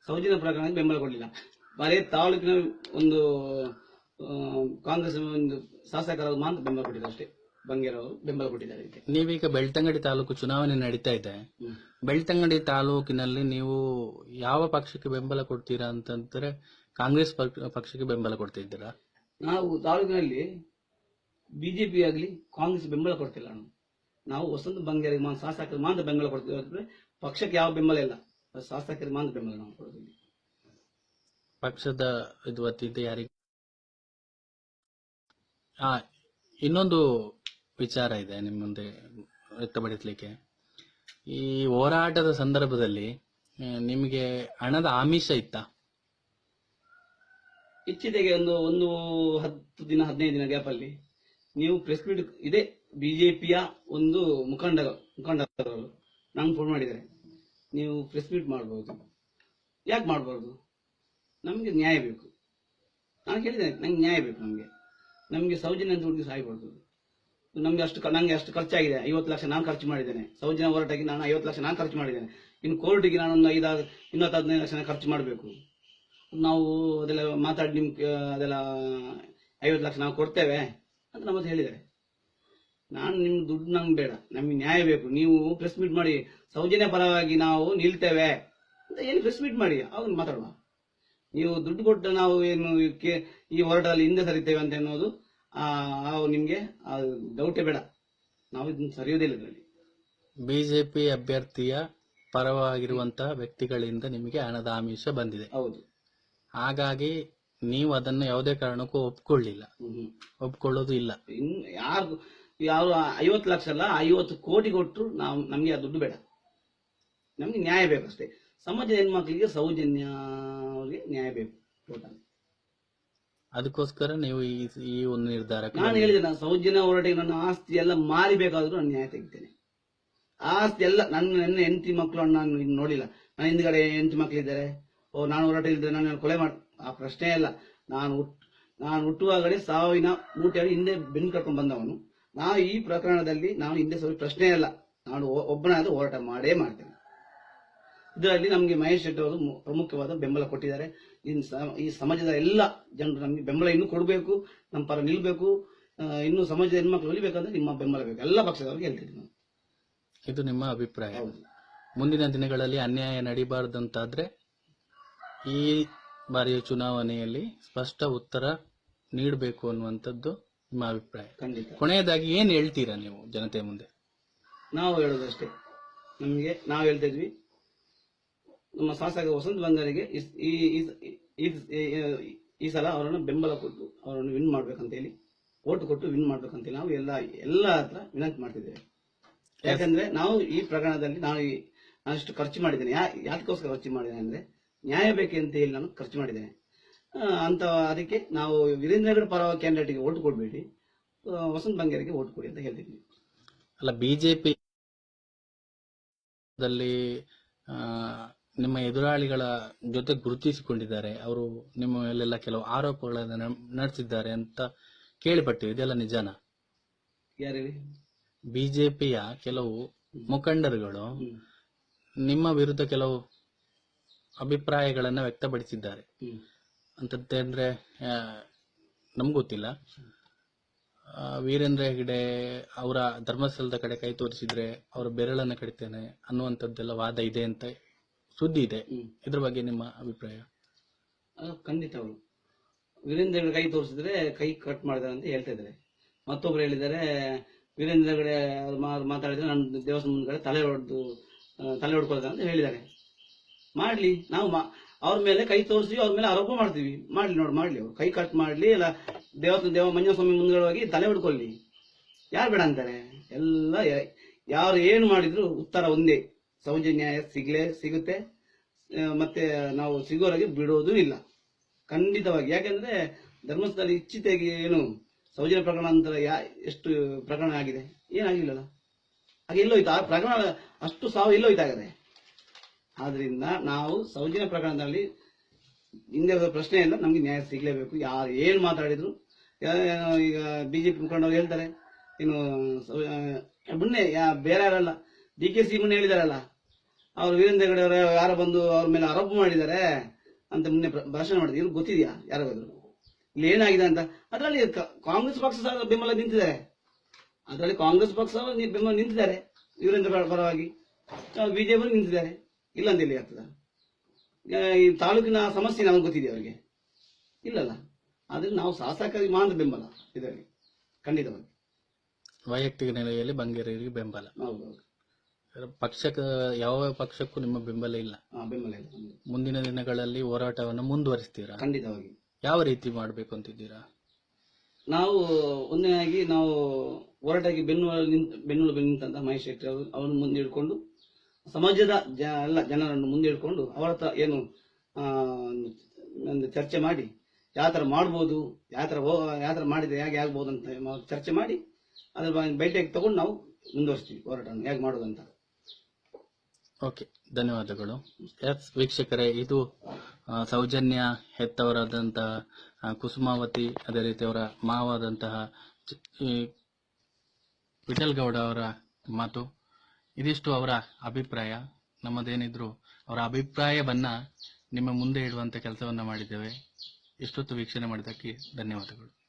ಸೌಜನ್ಯ ಪ್ರಕರಣ ಬೆಂಬಲ ಕೊಡಲಿಲ್ಲ. ಬರೀ ತಾಲೂಕಿನ ಒಂದು ಕಾಂಗ್ರೆಸ್ ಒಂದು ಶಾಸಕರ ಮಾತ್ರ ಬೆಂಬಲ ಕೊಟ್ಟಿದ್ದಾರೆ ಅಷ್ಟೇ. ಬಂಗೇರ ಅವರು ಬೆಂಬಲ ಕೊಟ್ಟಿದ್ದಾರೆ ಇದಕ್ಕೆ ನೀವೀಗ ಬೆಳ್ತಂಗಡಿ ತಾಲೂಕು ಚುನಾವಣೆ ನಡೀತಾ ಇದೆ. ಬೆಳ್ತಂಗಡಿ ತಾಲೂಕಿನಲ್ಲಿ ನೀವು ಯಾವ ಪಕ್ಷಕ್ಕೆ ಬೆಂಬಲ ಕೊಡ್ತೀರಾ ಅಂತಂದ್ರೆ ಕಾಂಗ್ರೆಸ್ ಪಕ್ಷ- ಪಕ್ಷಕ್ಕೆ ಬೆಂಬಲ ಕೊಡ್ತಿದ್ದೀರಾ ನಾವು ತಾಲೂಕಿನಲ್ಲಿ ಬಿಜೆಪಿ ಆಗಲಿ ಕಾಂಗ್ರೆಸ್ ಬೆಂಬಲ ಕೊಡ್ತಿಲ್ಲ ನಾವು. ನಾವು ವಸಂತ ಬಂಗೇರಿ ಮಾತ್ರ ಶಾಸಕರಿಗೆ ಮಾತ್ರ ಬೆಂಬಲ ಕೊಡ್ತೀವಿ ಹೊರತು ಪಕ್ಷಕ್ಕೆ ಯಾವ ಬೆಂಬಲ ಇಲ್ಲ. ಶಾಸಕರಿಗೆ ಮಾತ್ರ ಬೆಂಬಲ ನಾವು ಕೊಡ್ತೀವಿ. ಪಕ್ಷದ ಇದು ವತಿಯಿಂದ ಯಾರಿಗೆ ಆ ಇನ್ನೊಂದು ವಿಚಾರ ಇದೆ ನಿಮ್ಮ ಮುಂದೆ ವ್ಯಕ್ತಪಡಿಸಲಿಕ್ಕೆ. ಈ ಹೋರಾಟದ ಸಂದರ್ಭದಲ್ಲಿ ನಿಮಗೆ ಹಣದ ಆಮಿಷ ಇತ್ತಾ? ಇತ್ತೀಚೆಗೆ ಒಂದು ಒಂದು ಹತ್ತು ದಿನ, ಹದಿನೈದು ದಿನ ಗ್ಯಾಪ್ ಅಲ್ಲಿ ನೀವು ಪ್ರೆಸ್ ಮೀಟ್ ಇದೆ ಬಿಜೆಪಿಯ ಒಂದು ಮುಖಂಡ ಮುಖಂಡರು ನಂಗೆ ಫೋನ್ ಮಾಡಿದರೆ ನೀವು ಪ್ರೆಸ್ ಮೀಟ್ ಮಾಡಬಹುದು ಯಾಕೆ ಮಾಡಬಾರ್ದು? ನಮಗೆ ನ್ಯಾಯ ಬೇಕು. ನಾನು ಹೇಳಿದ್ದೇನೆ ನಂಗೆ ನ್ಯಾಯ ಬೇಕು ನಮಗೆ. ನಮಗೆ ಸೌಜನ್ಯ ಅಂತ ಹುಡುಗಿ ಸಾಯ್ಬಾರ್ದು. ನಮ್ಗೆ ಅಷ್ಟು ನಂಗೆ ಅಷ್ಟು ಖರ್ಚಾಗಿದೆ. ಐವತ್ತು ಲಕ್ಷ ನಾನು ಖರ್ಚು ಮಾಡಿದ್ದೇನೆ. ಸೌಜನ್ಯ ಹೋರಾಟಕ್ಕೆ ನಾನು ಐವತ್ತು ಲಕ್ಷ ನಾನು ಖರ್ಚು ಮಾಡಿದ್ದೇನೆ. ಇನ್ನು ಕೋರ್ಟಿಗೆ ನಾನು ಒಂದು ಐದು ಇನ್ನೊತ್ತು ಹದಿನೈದು ಲಕ್ಷ ಖರ್ಚು ಮಾಡಬೇಕು. ನಾವು ಅದೆಲ್ಲ ಮಾತಾಡಿ ನಿಮ್ಗೆ ಅದೆಲ್ಲ ಐವತ್ತು ಲಕ್ಷ ನಾವು ಕೊಡ್ತೇವೆ ಅಂತ ನಮ್ಮ ಹೇಳಿದ್ದಾರೆ. ನಾನು ನಿಮ್ಮ ದುಡ್ಡು ನಂಗೆ ಬೇಡ. ನಮಗೆ ನ್ಯಾಯ ಬೇಕು. ನೀವು ಪ್ರೆಸ್ ಮೀಟ್ ಮಾಡಿ, ಸೌಜನ್ಯ ಪರವಾಗಿ ನಾವು ನಿಲ್ತೇವೆ ಅಂತ ಏನು ಪ್ರೆಸ್ ಮೀಟ್ ಮಾಡಿ ಅವಾಗ ಮಾತಾಡುವ. ನೀವು ದುಡ್ಡು ಕೊಟ್ಟು ನಾವು ಏನು ಈ ಹೋರಾಟದಲ್ಲಿ ಹಿಂದೆ ಸರಿತೇವೆ ಅಂತ ಅನ್ನೋದು ನಿಮ್ಗೆ ಡೌಟೇ ಬೇಡ. ನಾವು ಇದನ್ನ ಸರಿಯೋದಿಲ್ಲ ಇದರಲ್ಲಿ. ಬಿಜೆಪಿ ಅಭ್ಯರ್ಥಿಯ ಪರವಾಗಿರುವಂತ ವ್ಯಕ್ತಿಗಳಿಂದ ನಿಮಗೆ ಹಣದ ಆಮಿಷ ಬಂದಿದೆ. ಹೌದು. ಹಾಗಾಗಿ ನೀವು ಅದನ್ನು ಯಾವುದೇ ಕಾರಣಕ್ಕೂ ಒಪ್ಕೊಳ್ಳಿಲ್ಲ. ಒಪ್ಕೊಳ್ಳೋದು ಇಲ್ಲ. ಇನ್ ಯಾರು ಯಾರು ಐವತ್ತು ಲಕ್ಷ ಅಲ್ಲ ಐವತ್ತು ಕೋಟಿ ಕೊಟ್ಟರು ನಾವು ನಮಗೆ ಆ ದುಡ್ಡು ಬೇಡ. ನಮ್ಗೆ ನ್ಯಾಯ ಬೇಕು ಅಷ್ಟೇ. ಸಮಾಜದ ಹೆಣ್ಮಕ್ಳಿಗೆ ಸೌಜನ್ಯ ಅವರಿಗೆ ನ್ಯಾಯ ಬೇಕು ಟೋಟಲ್. ಅದಕ್ಕೋಸ್ಕರ ನೀವು ಈ ಈ ಒಂದು ನಿರ್ಧಾರ ನಾನು ಹೇಳಿದೆ ನಾನು ಸೌಜನ್ಯ ಹೋರಾಟಕ್ಕೆ ನನ್ನ ಆಸ್ತಿ ಎಲ್ಲ ಮಾರಿಬೇಕಾದ್ರೂ ನಾನು ನ್ಯಾಯ ತೆಗಿತೇನೆ. ಆಸ್ತಿ ಎಲ್ಲ ನನ್ನ ನನ್ನ ಹೆಂಡತಿ ಮಕ್ಕಳು ನಾನು ನೋಡಿಲ್ಲ. ನನ್ನ ಹಿಂದ್ಗಡೆ ಎಂಟು ಮಕ್ಕಳಿದ್ದಾರೆ. ಓ ನಾನು ಹೋರಾಟ ಇದ್ದರೆ ನಾನು ಕೊಲೆ ಮಾಡಿ ಆ ಪ್ರಶ್ನೆ ಇಲ್ಲ. ನಾನು ನಾನು ಹುಟ್ಟುವಾಗಲೇ ಸಾವಿನ ಮೂಟೆಯಲ್ಲಿ ಹಿಂದೆ ಬೆನ್ನು ಕಟ್ಕೊಂಡು ಬಂದವನು. ನಾವು ಈ ಪ್ರಕರಣದಲ್ಲಿ ನಾನು ಹಿಂದೆ ಸ್ವಲ್ಪ ಪ್ರಶ್ನೆ ಇಲ್ಲ. ನಾನು ಒಬ್ಬನಾದ್ರೂ ಹೋರಾಟ ಮಾಡೇ ಮಾಡ್ತೇನೆ. ಇದರಲ್ಲಿ ನಮಗೆ ಮಹೇಶ್ ಶೆಟ್ಟಿ ಅವರು ಪ್ರಮುಖವಾದ ಬೆಂಬಲ ಕೊಟ್ಟಿದ್ದಾರೆ. ಈ ಸಮಾಜದ ಎಲ್ಲ ಜನರು ನಮಗೆ ಬೆಂಬಲ ಇನ್ನೂ ಕೊಡಬೇಕು ನಮ್ಮ ಪರ ನಿಲ್ಬೇಕು ಇನ್ನು ಸಮಾಜದ ಹೆಣ್ಮಕ್ಳು ಉಳಿಬೇಕಂದ್ರೆ ನಿಮ್ಮ ಬೆಂಬಲ ಬೇಕು. ಎಲ್ಲ ಪಕ್ಷದವ್ರಿಗೆ ಹೇಳ್ತೀನಿ ನಾನು. ಇದು ನಿಮ್ಮ ಅಭಿಪ್ರಾಯ. ಮುಂದಿನ ದಿನಗಳಲ್ಲಿ ಅನ್ಯಾಯ ನಡೀಬಾರ್ದಂತಾದ್ರೆ ಈ ಬಾರಿಯ ಚುನಾವಣೆಯಲ್ಲಿ ಸ್ಪಷ್ಟ ಉತ್ತರ ನೀಡಬೇಕು ಅನ್ನುವಂಥದ್ದು ನಿಮ್ಮ ಅಭಿಪ್ರಾಯ. ಖಂಡಿತ. ಕೊನೆಯದಾಗಿ ಏನ್ ಹೇಳ್ತೀರಾ ನೀವು ಜನತೆ ಮುಂದೆ? ನಾವು ಹೇಳೋದಷ್ಟೇ. ನಮಗೆ ನಾವು ಹೇಳ್ತಾ ಇದ್ವಿ ನಮ್ಮ ಶಾಸಕ ವಸಂತ ಬಂಗಾರಿಗೆ ಈ ಸಲ ಅವರನ್ನು ಬೆಂಬಲ ಕೊಟ್ಟು ಅವರನ್ನು ವಿನ್ ಮಾಡ್ಬೇಕಂತ ಹೇಳಿ ಓಟ್ ಕೊಟ್ಟು ವಿನ್ ಮಾಡ್ಬೇಕಂತ ನಾವು ಎಲ್ಲ ಎಲ್ಲ ಹತ್ರ ವಿನಂತಿ ಮಾಡ್ತಿದ್ದೇವೆ. ಯಾಕಂದ್ರೆ ನಾವು ಈ ಪ್ರಕರಣದಲ್ಲಿ ನಾನು ಈ- ನಾನು ಖರ್ಚು ಮಾಡಿದ್ದೇನೆ. ಯಾ ಯಾತಕ್ಕೋಸ್ಕರ ಖರ್ಚು ಮಾಡಿದ್ದೇನೆ ಅಂದ್ರೆ ನ್ಯಾಯ ಬೇಕು ಅಂತ ಹೇಳಿ ನಾನು ಖರ್ಚು ಮಾಡಿದ್ದೇನೆ. ಅಂತ ಅದಕ್ಕೆ ನಾವು ವೀರೇಂದ್ರನಗರ ಪರವಾಗಿ ಪರ ಕ್ಯಾಂಡಿಡೇಟ್ಗೆ ಓಟ್ ಕೊಡಬೇಡಿ. ವಸಂತ ಬಂಗಾರಿಗೆ ಓಟ್ ಕೊಡಿ ಅಂತ ಹೇಳ್ತಿದ್ವಿ. ಅಲ್ಲ ಬಿಜೆಪಿ ನಿಮ್ಮ ಎದುರಾಳಿಗಳ ಜೊತೆ ಗುರುತಿಸಿಕೊಂಡಿದ್ದಾರೆ. ಅವರು ನಿಮ್ಮ ಮೇಲೆಲ್ಲ ಕೆಲವು ಆರೋಪಗಳನ್ನು ನಡೆಸಿದ್ದಾರೆ ಅಂತ ಕೇಳಿಪಟ್ಟಿವಿ. ಇದೆಲ್ಲ ನಿಜಾನ? ಯಾರು ಬಿಜೆಪಿಯ ಕೆಲವು ಮುಖಂಡರುಗಳು ನಿಮ್ಮ ವಿರುದ್ಧ ಕೆಲವು ಅಭಿಪ್ರಾಯಗಳನ್ನ ವ್ಯಕ್ತಪಡಿಸಿದ್ದಾರೆ. ಅಂತಂದ್ರೆ ನಮ್ಗೆ ಗೊತ್ತಿಲ್ಲ. ವೀರೇಂದ್ರ ಹೆಗಡೆ ಅವರ ಧರ್ಮಸ್ಥಳದ ಕಡೆ ಕೈ ತೋರಿಸಿದ್ರೆ ಅವರ ಬೆರಳನ್ನು ಕಡಿತೇನೆ ಅನ್ನುವಂಥದ್ದೆಲ್ಲ ವಾದ ಇದೆ ಅಂತ ಸುದ್ದಿ ಇದೆ. ಹ್ಮ್. ಇದ್ರ ಬಗ್ಗೆ ನಿಮ್ಮ ಅಭಿಪ್ರಾಯ? ಅದು ಖಂಡಿತ ಅವರು. ವೀರೇಂದ್ರ ಕೈ ತೋರಿಸಿದ್ರೆ ಕೈ ಕಟ್ ಮಾಡಿದಾರೆ ಅಂತ ಹೇಳ್ತಾ ಇದ್ದಾರೆ. ಮತ್ತೊಬ್ರು ಹೇಳಿದ್ದಾರೆ ವೀರೇಂದ್ರ ಹೆಗಡೆ ಅವ್ರು ಮಾ- ಮಾತಾಡಿದ್ರೆ ನನ್ನ ದೇವಸ್ಥಾನ ಮುಂದ್ಗಡೆ ತಲೆ ಹೊಡೆದು ತಲೆ ಹೊಡ್ಕೊಳ್ತಾರೆ ಅಂತ ಹೇಳಿದ್ದಾರೆ. ಮಾಡ್ಲಿ ನಾವು ಮಾ- ಅವ್ರ ಮೇಲೆ ಕೈ ತೋರಿಸಿ ಅವ್ರ ಮೇಲೆ ಆರೋಪ ಮಾಡ್ತೀವಿ. ಮಾಡ್ಲಿ ನೋಡಿ ಮಾಡ್ಲಿ ಅವ್ರು. ಕೈ ಕಟ್ ಮಾಡ್ಲಿ ಇಲ್ಲ ದೇವಸ್ಥಾನ ದೇವ ಮಂಜುನಾಥ ಸ್ವಾಮಿ ಮುಂದ್ಗಡೆ ಹೋಗಿ ತಲೆ ಹೊಡ್ಕೊಳ್ಳಿ ಯಾರು ಬೇಡ ಅಂತಾರೆ? ಎಲ್ಲ ಯ- ಯಾರು ಏನು ಮಾಡಿದ್ರು ಉತ್ತರ ಒಂದೇ. ಸೌಜನ್ಯ ನ್ಯಾಯ ಸಿಗ್ಲೇ ಸಿಗುತ್ತೆ. ಮತ್ತೆ ನಾವು ಸಿಗೋರಾಗಿ ಬಿಡೋದು ಇಲ್ಲ. ಖಂಡಿತವಾಗಿ. ಯಾಕೆಂದ್ರೆ ಧರ್ಮಸ್ಥಳ ಇಚ್ಛಿತೆಗೆ ಏನು ಸೌಜನ್ಯ ಪ್ರಕರಣ ಅಂತ ಯಾ ಎಷ್ಟು ಪ್ರಕರಣ ಆಗಿದೆ? ಏನಾಗಿಲ್ಲಲ್ಲ. ಹಾಗೆ ಎಲ್ಲೋಯ್ತು. ಆ ಪ್ರಕರಣ ಅಷ್ಟು ಸಾವು ಎಲ್ಲೋಯ್ತಾಗದೆ. ಆದ್ರಿಂದ ನಾವು ಸೌಜನ್ಯ ಪ್ರಕರಣದಲ್ಲಿ ಹಿಂದೆ ಪ್ರಶ್ನೆಯಿಂದ ನಮ್ಗೆ ನ್ಯಾಯ ಸಿಗ್ಲೇಬೇಕು. ಯಾರು ಏನು ಮಾತಾಡಿದ್ರು? ಈಗ ಬಿಜೆಪಿ ಮುಖಂಡರು ಹೇಳ್ತಾರೆ. ಆ, ಮುನ್ನೆ ಯಾ- ಬೇರೆ ಯಾರಲ್ಲ ಡಿ ಕೆ ಸಿ ಮುನ್ನ ಹೇಳಿದಾರಲ್ಲ ಅವ್ರು ವೀರೇಂದ್ರ ಹೆಗಡೆ ಅವರ ಯಾರೋ ಬಂದು ಅವ್ರ ಮೇಲೆ ಆರೋಪ ಮಾಡಿದ್ದಾರೆ ಅಂತ ಮುನ್ನೆ ಭಾಷಣ ಮಾಡಿದ್ರು. ಇವ್ರಿಗೆ ಗೊತ್ತಿದ್ಯಾ ಯಾರಾದ್ರು ಇಲ್ಲಿ ಏನಾಗಿದೆ ಅಂತ? ಅದರಲ್ಲಿ ಕಾಂಗ್ರೆಸ್ ಪಕ್ಷ ಸಹ ಬೆಂಬಲ ನಿಂತಿದ್ದಾರೆ ಅದರಲ್ಲಿ ಕಾಂಗ್ರೆಸ್ ಪಕ್ಷ ಬೆಂಬಲ ನಿಂತಿದ್ದಾರೆ ವೀರೇಂದ್ರ ಪರ- ಪರವಾಗಿ. ಬಿಜೆಪಿ ನಿಂತಿದ್ದಾರೆ. ಇಲ್ಲ ಅಂತ ಹೇಳಿ ಆಗ್ತದ? ಈ ತಾಲೂಕಿನ ಸಮಸ್ಯೆ ನಮಗೆ ಗೊತ್ತಿದೆ ಅವರಿಗೆ? ಇಲ್ಲಲ್ಲ. ಆದ್ರೆ ನಾವು ಶಾಸಕ ಮಾತ್ರ ಬೆಂಬಲ ಇದರಲ್ಲಿ ಖಂಡಿತವಾಗಿ. ವೈಯಕ್ತಿಕ ನೆಲೆಯಲ್ಲಿ ಬಂಗೇರಿಗೆ ಬೆಂಬಲ. ಹೌದು. ಪಕ್ಷಕ್ಕ ಯಾವ ಪಕ್ಷಕ್ಕೂ ನಿಮ್ಮ ಬೆಂಬಲ ಇಲ್ಲ. ಆ, ಬೆಂಬಲ ಇಲ್ಲ. ನಮ್ಗೆ. ಮುಂದಿನ ದಿನಗಳಲ್ಲಿ ಹೋರಾಟವನ್ನು ಮುಂದುವರಿಸ್ತೀರಾ? ಖಂಡಿತವಾಗಿ. ಯಾವ ರೀತಿ ಮಾಡಬೇಕು ಅಂತಿದ್ದೀರಾ ನಾವು ಒಂದನೇದಾಗಿ ನಾವು ಹೋರಾಟಕ್ಕೆ ಬೆನ್ನು ನಿಂತ ಬೆನ್ನುಲು ಮಹೇಶ್ ಶೆಟ್ಟಿ ಅವರು ಅವರನ್ನು ಮುಂದೆ ಇಟ್ಕೊಂಡು ಸಮಾಜದ ಜ ಎಲ್ಲ ಜನರನ್ನು ಮುಂದೆ ಇಟ್ಕೊಂಡು ಅವರ ಹತ್ರ ಏನು ಆ, ಒಂದು ಚರ್ಚೆ ಮಾಡಿ ಯಾವ ಥರ ಮಾಡ್ಬೋದು ಯಾವ ಥರ ಹೋ ಯಾವ ಥರ ಮಾಡಿದ್ರೆ ಹೇಗೆ ಆಗ್ಬೋದು ಅಂತ ನಾವು ಚರ್ಚೆ ಮಾಡಿ ಅದ್ರ ಬಗ್ಗೆ ತಗೊಂಡು ನಾವು ಮುಂದುವರಿಸ್ತೀವಿ ಹೋರಾಟವನ್ನು ಹೇಗೆ ಮಾಡೋದು ಅಂತ. ಓಕೆ ಧನ್ಯವಾದಗಳು. ಎಸ್ ವೀಕ್ಷಕರೇ, ಇದು ಸೌಜನ್ಯ ಹೆತ್ತವರಾದಂತಹ ಕುಸುಮಾವತಿ, ಅದೇ ರೀತಿ ಅವರ ಮಾವಾದಂತಹ ವಿಠಲ್ಗೌಡ ಅವರ ಮಾತು. ಇದಿಷ್ಟು ಅವರ ಅಭಿಪ್ರಾಯ. ನಮ್ಮದೇನಿದ್ರು, ಅವರ ಅಭಿಪ್ರಾಯವನ್ನು ನಿಮ್ಮ ಮುಂದೆ ಇಡುವಂತ ಕೆಲಸವನ್ನ ಮಾಡಿದ್ದೇವೆ. ಇಷ್ಟೊತ್ತು ವೀಕ್ಷಣೆ ಮಾಡಿದ್ದಕ್ಕೆ ಧನ್ಯವಾದಗಳು.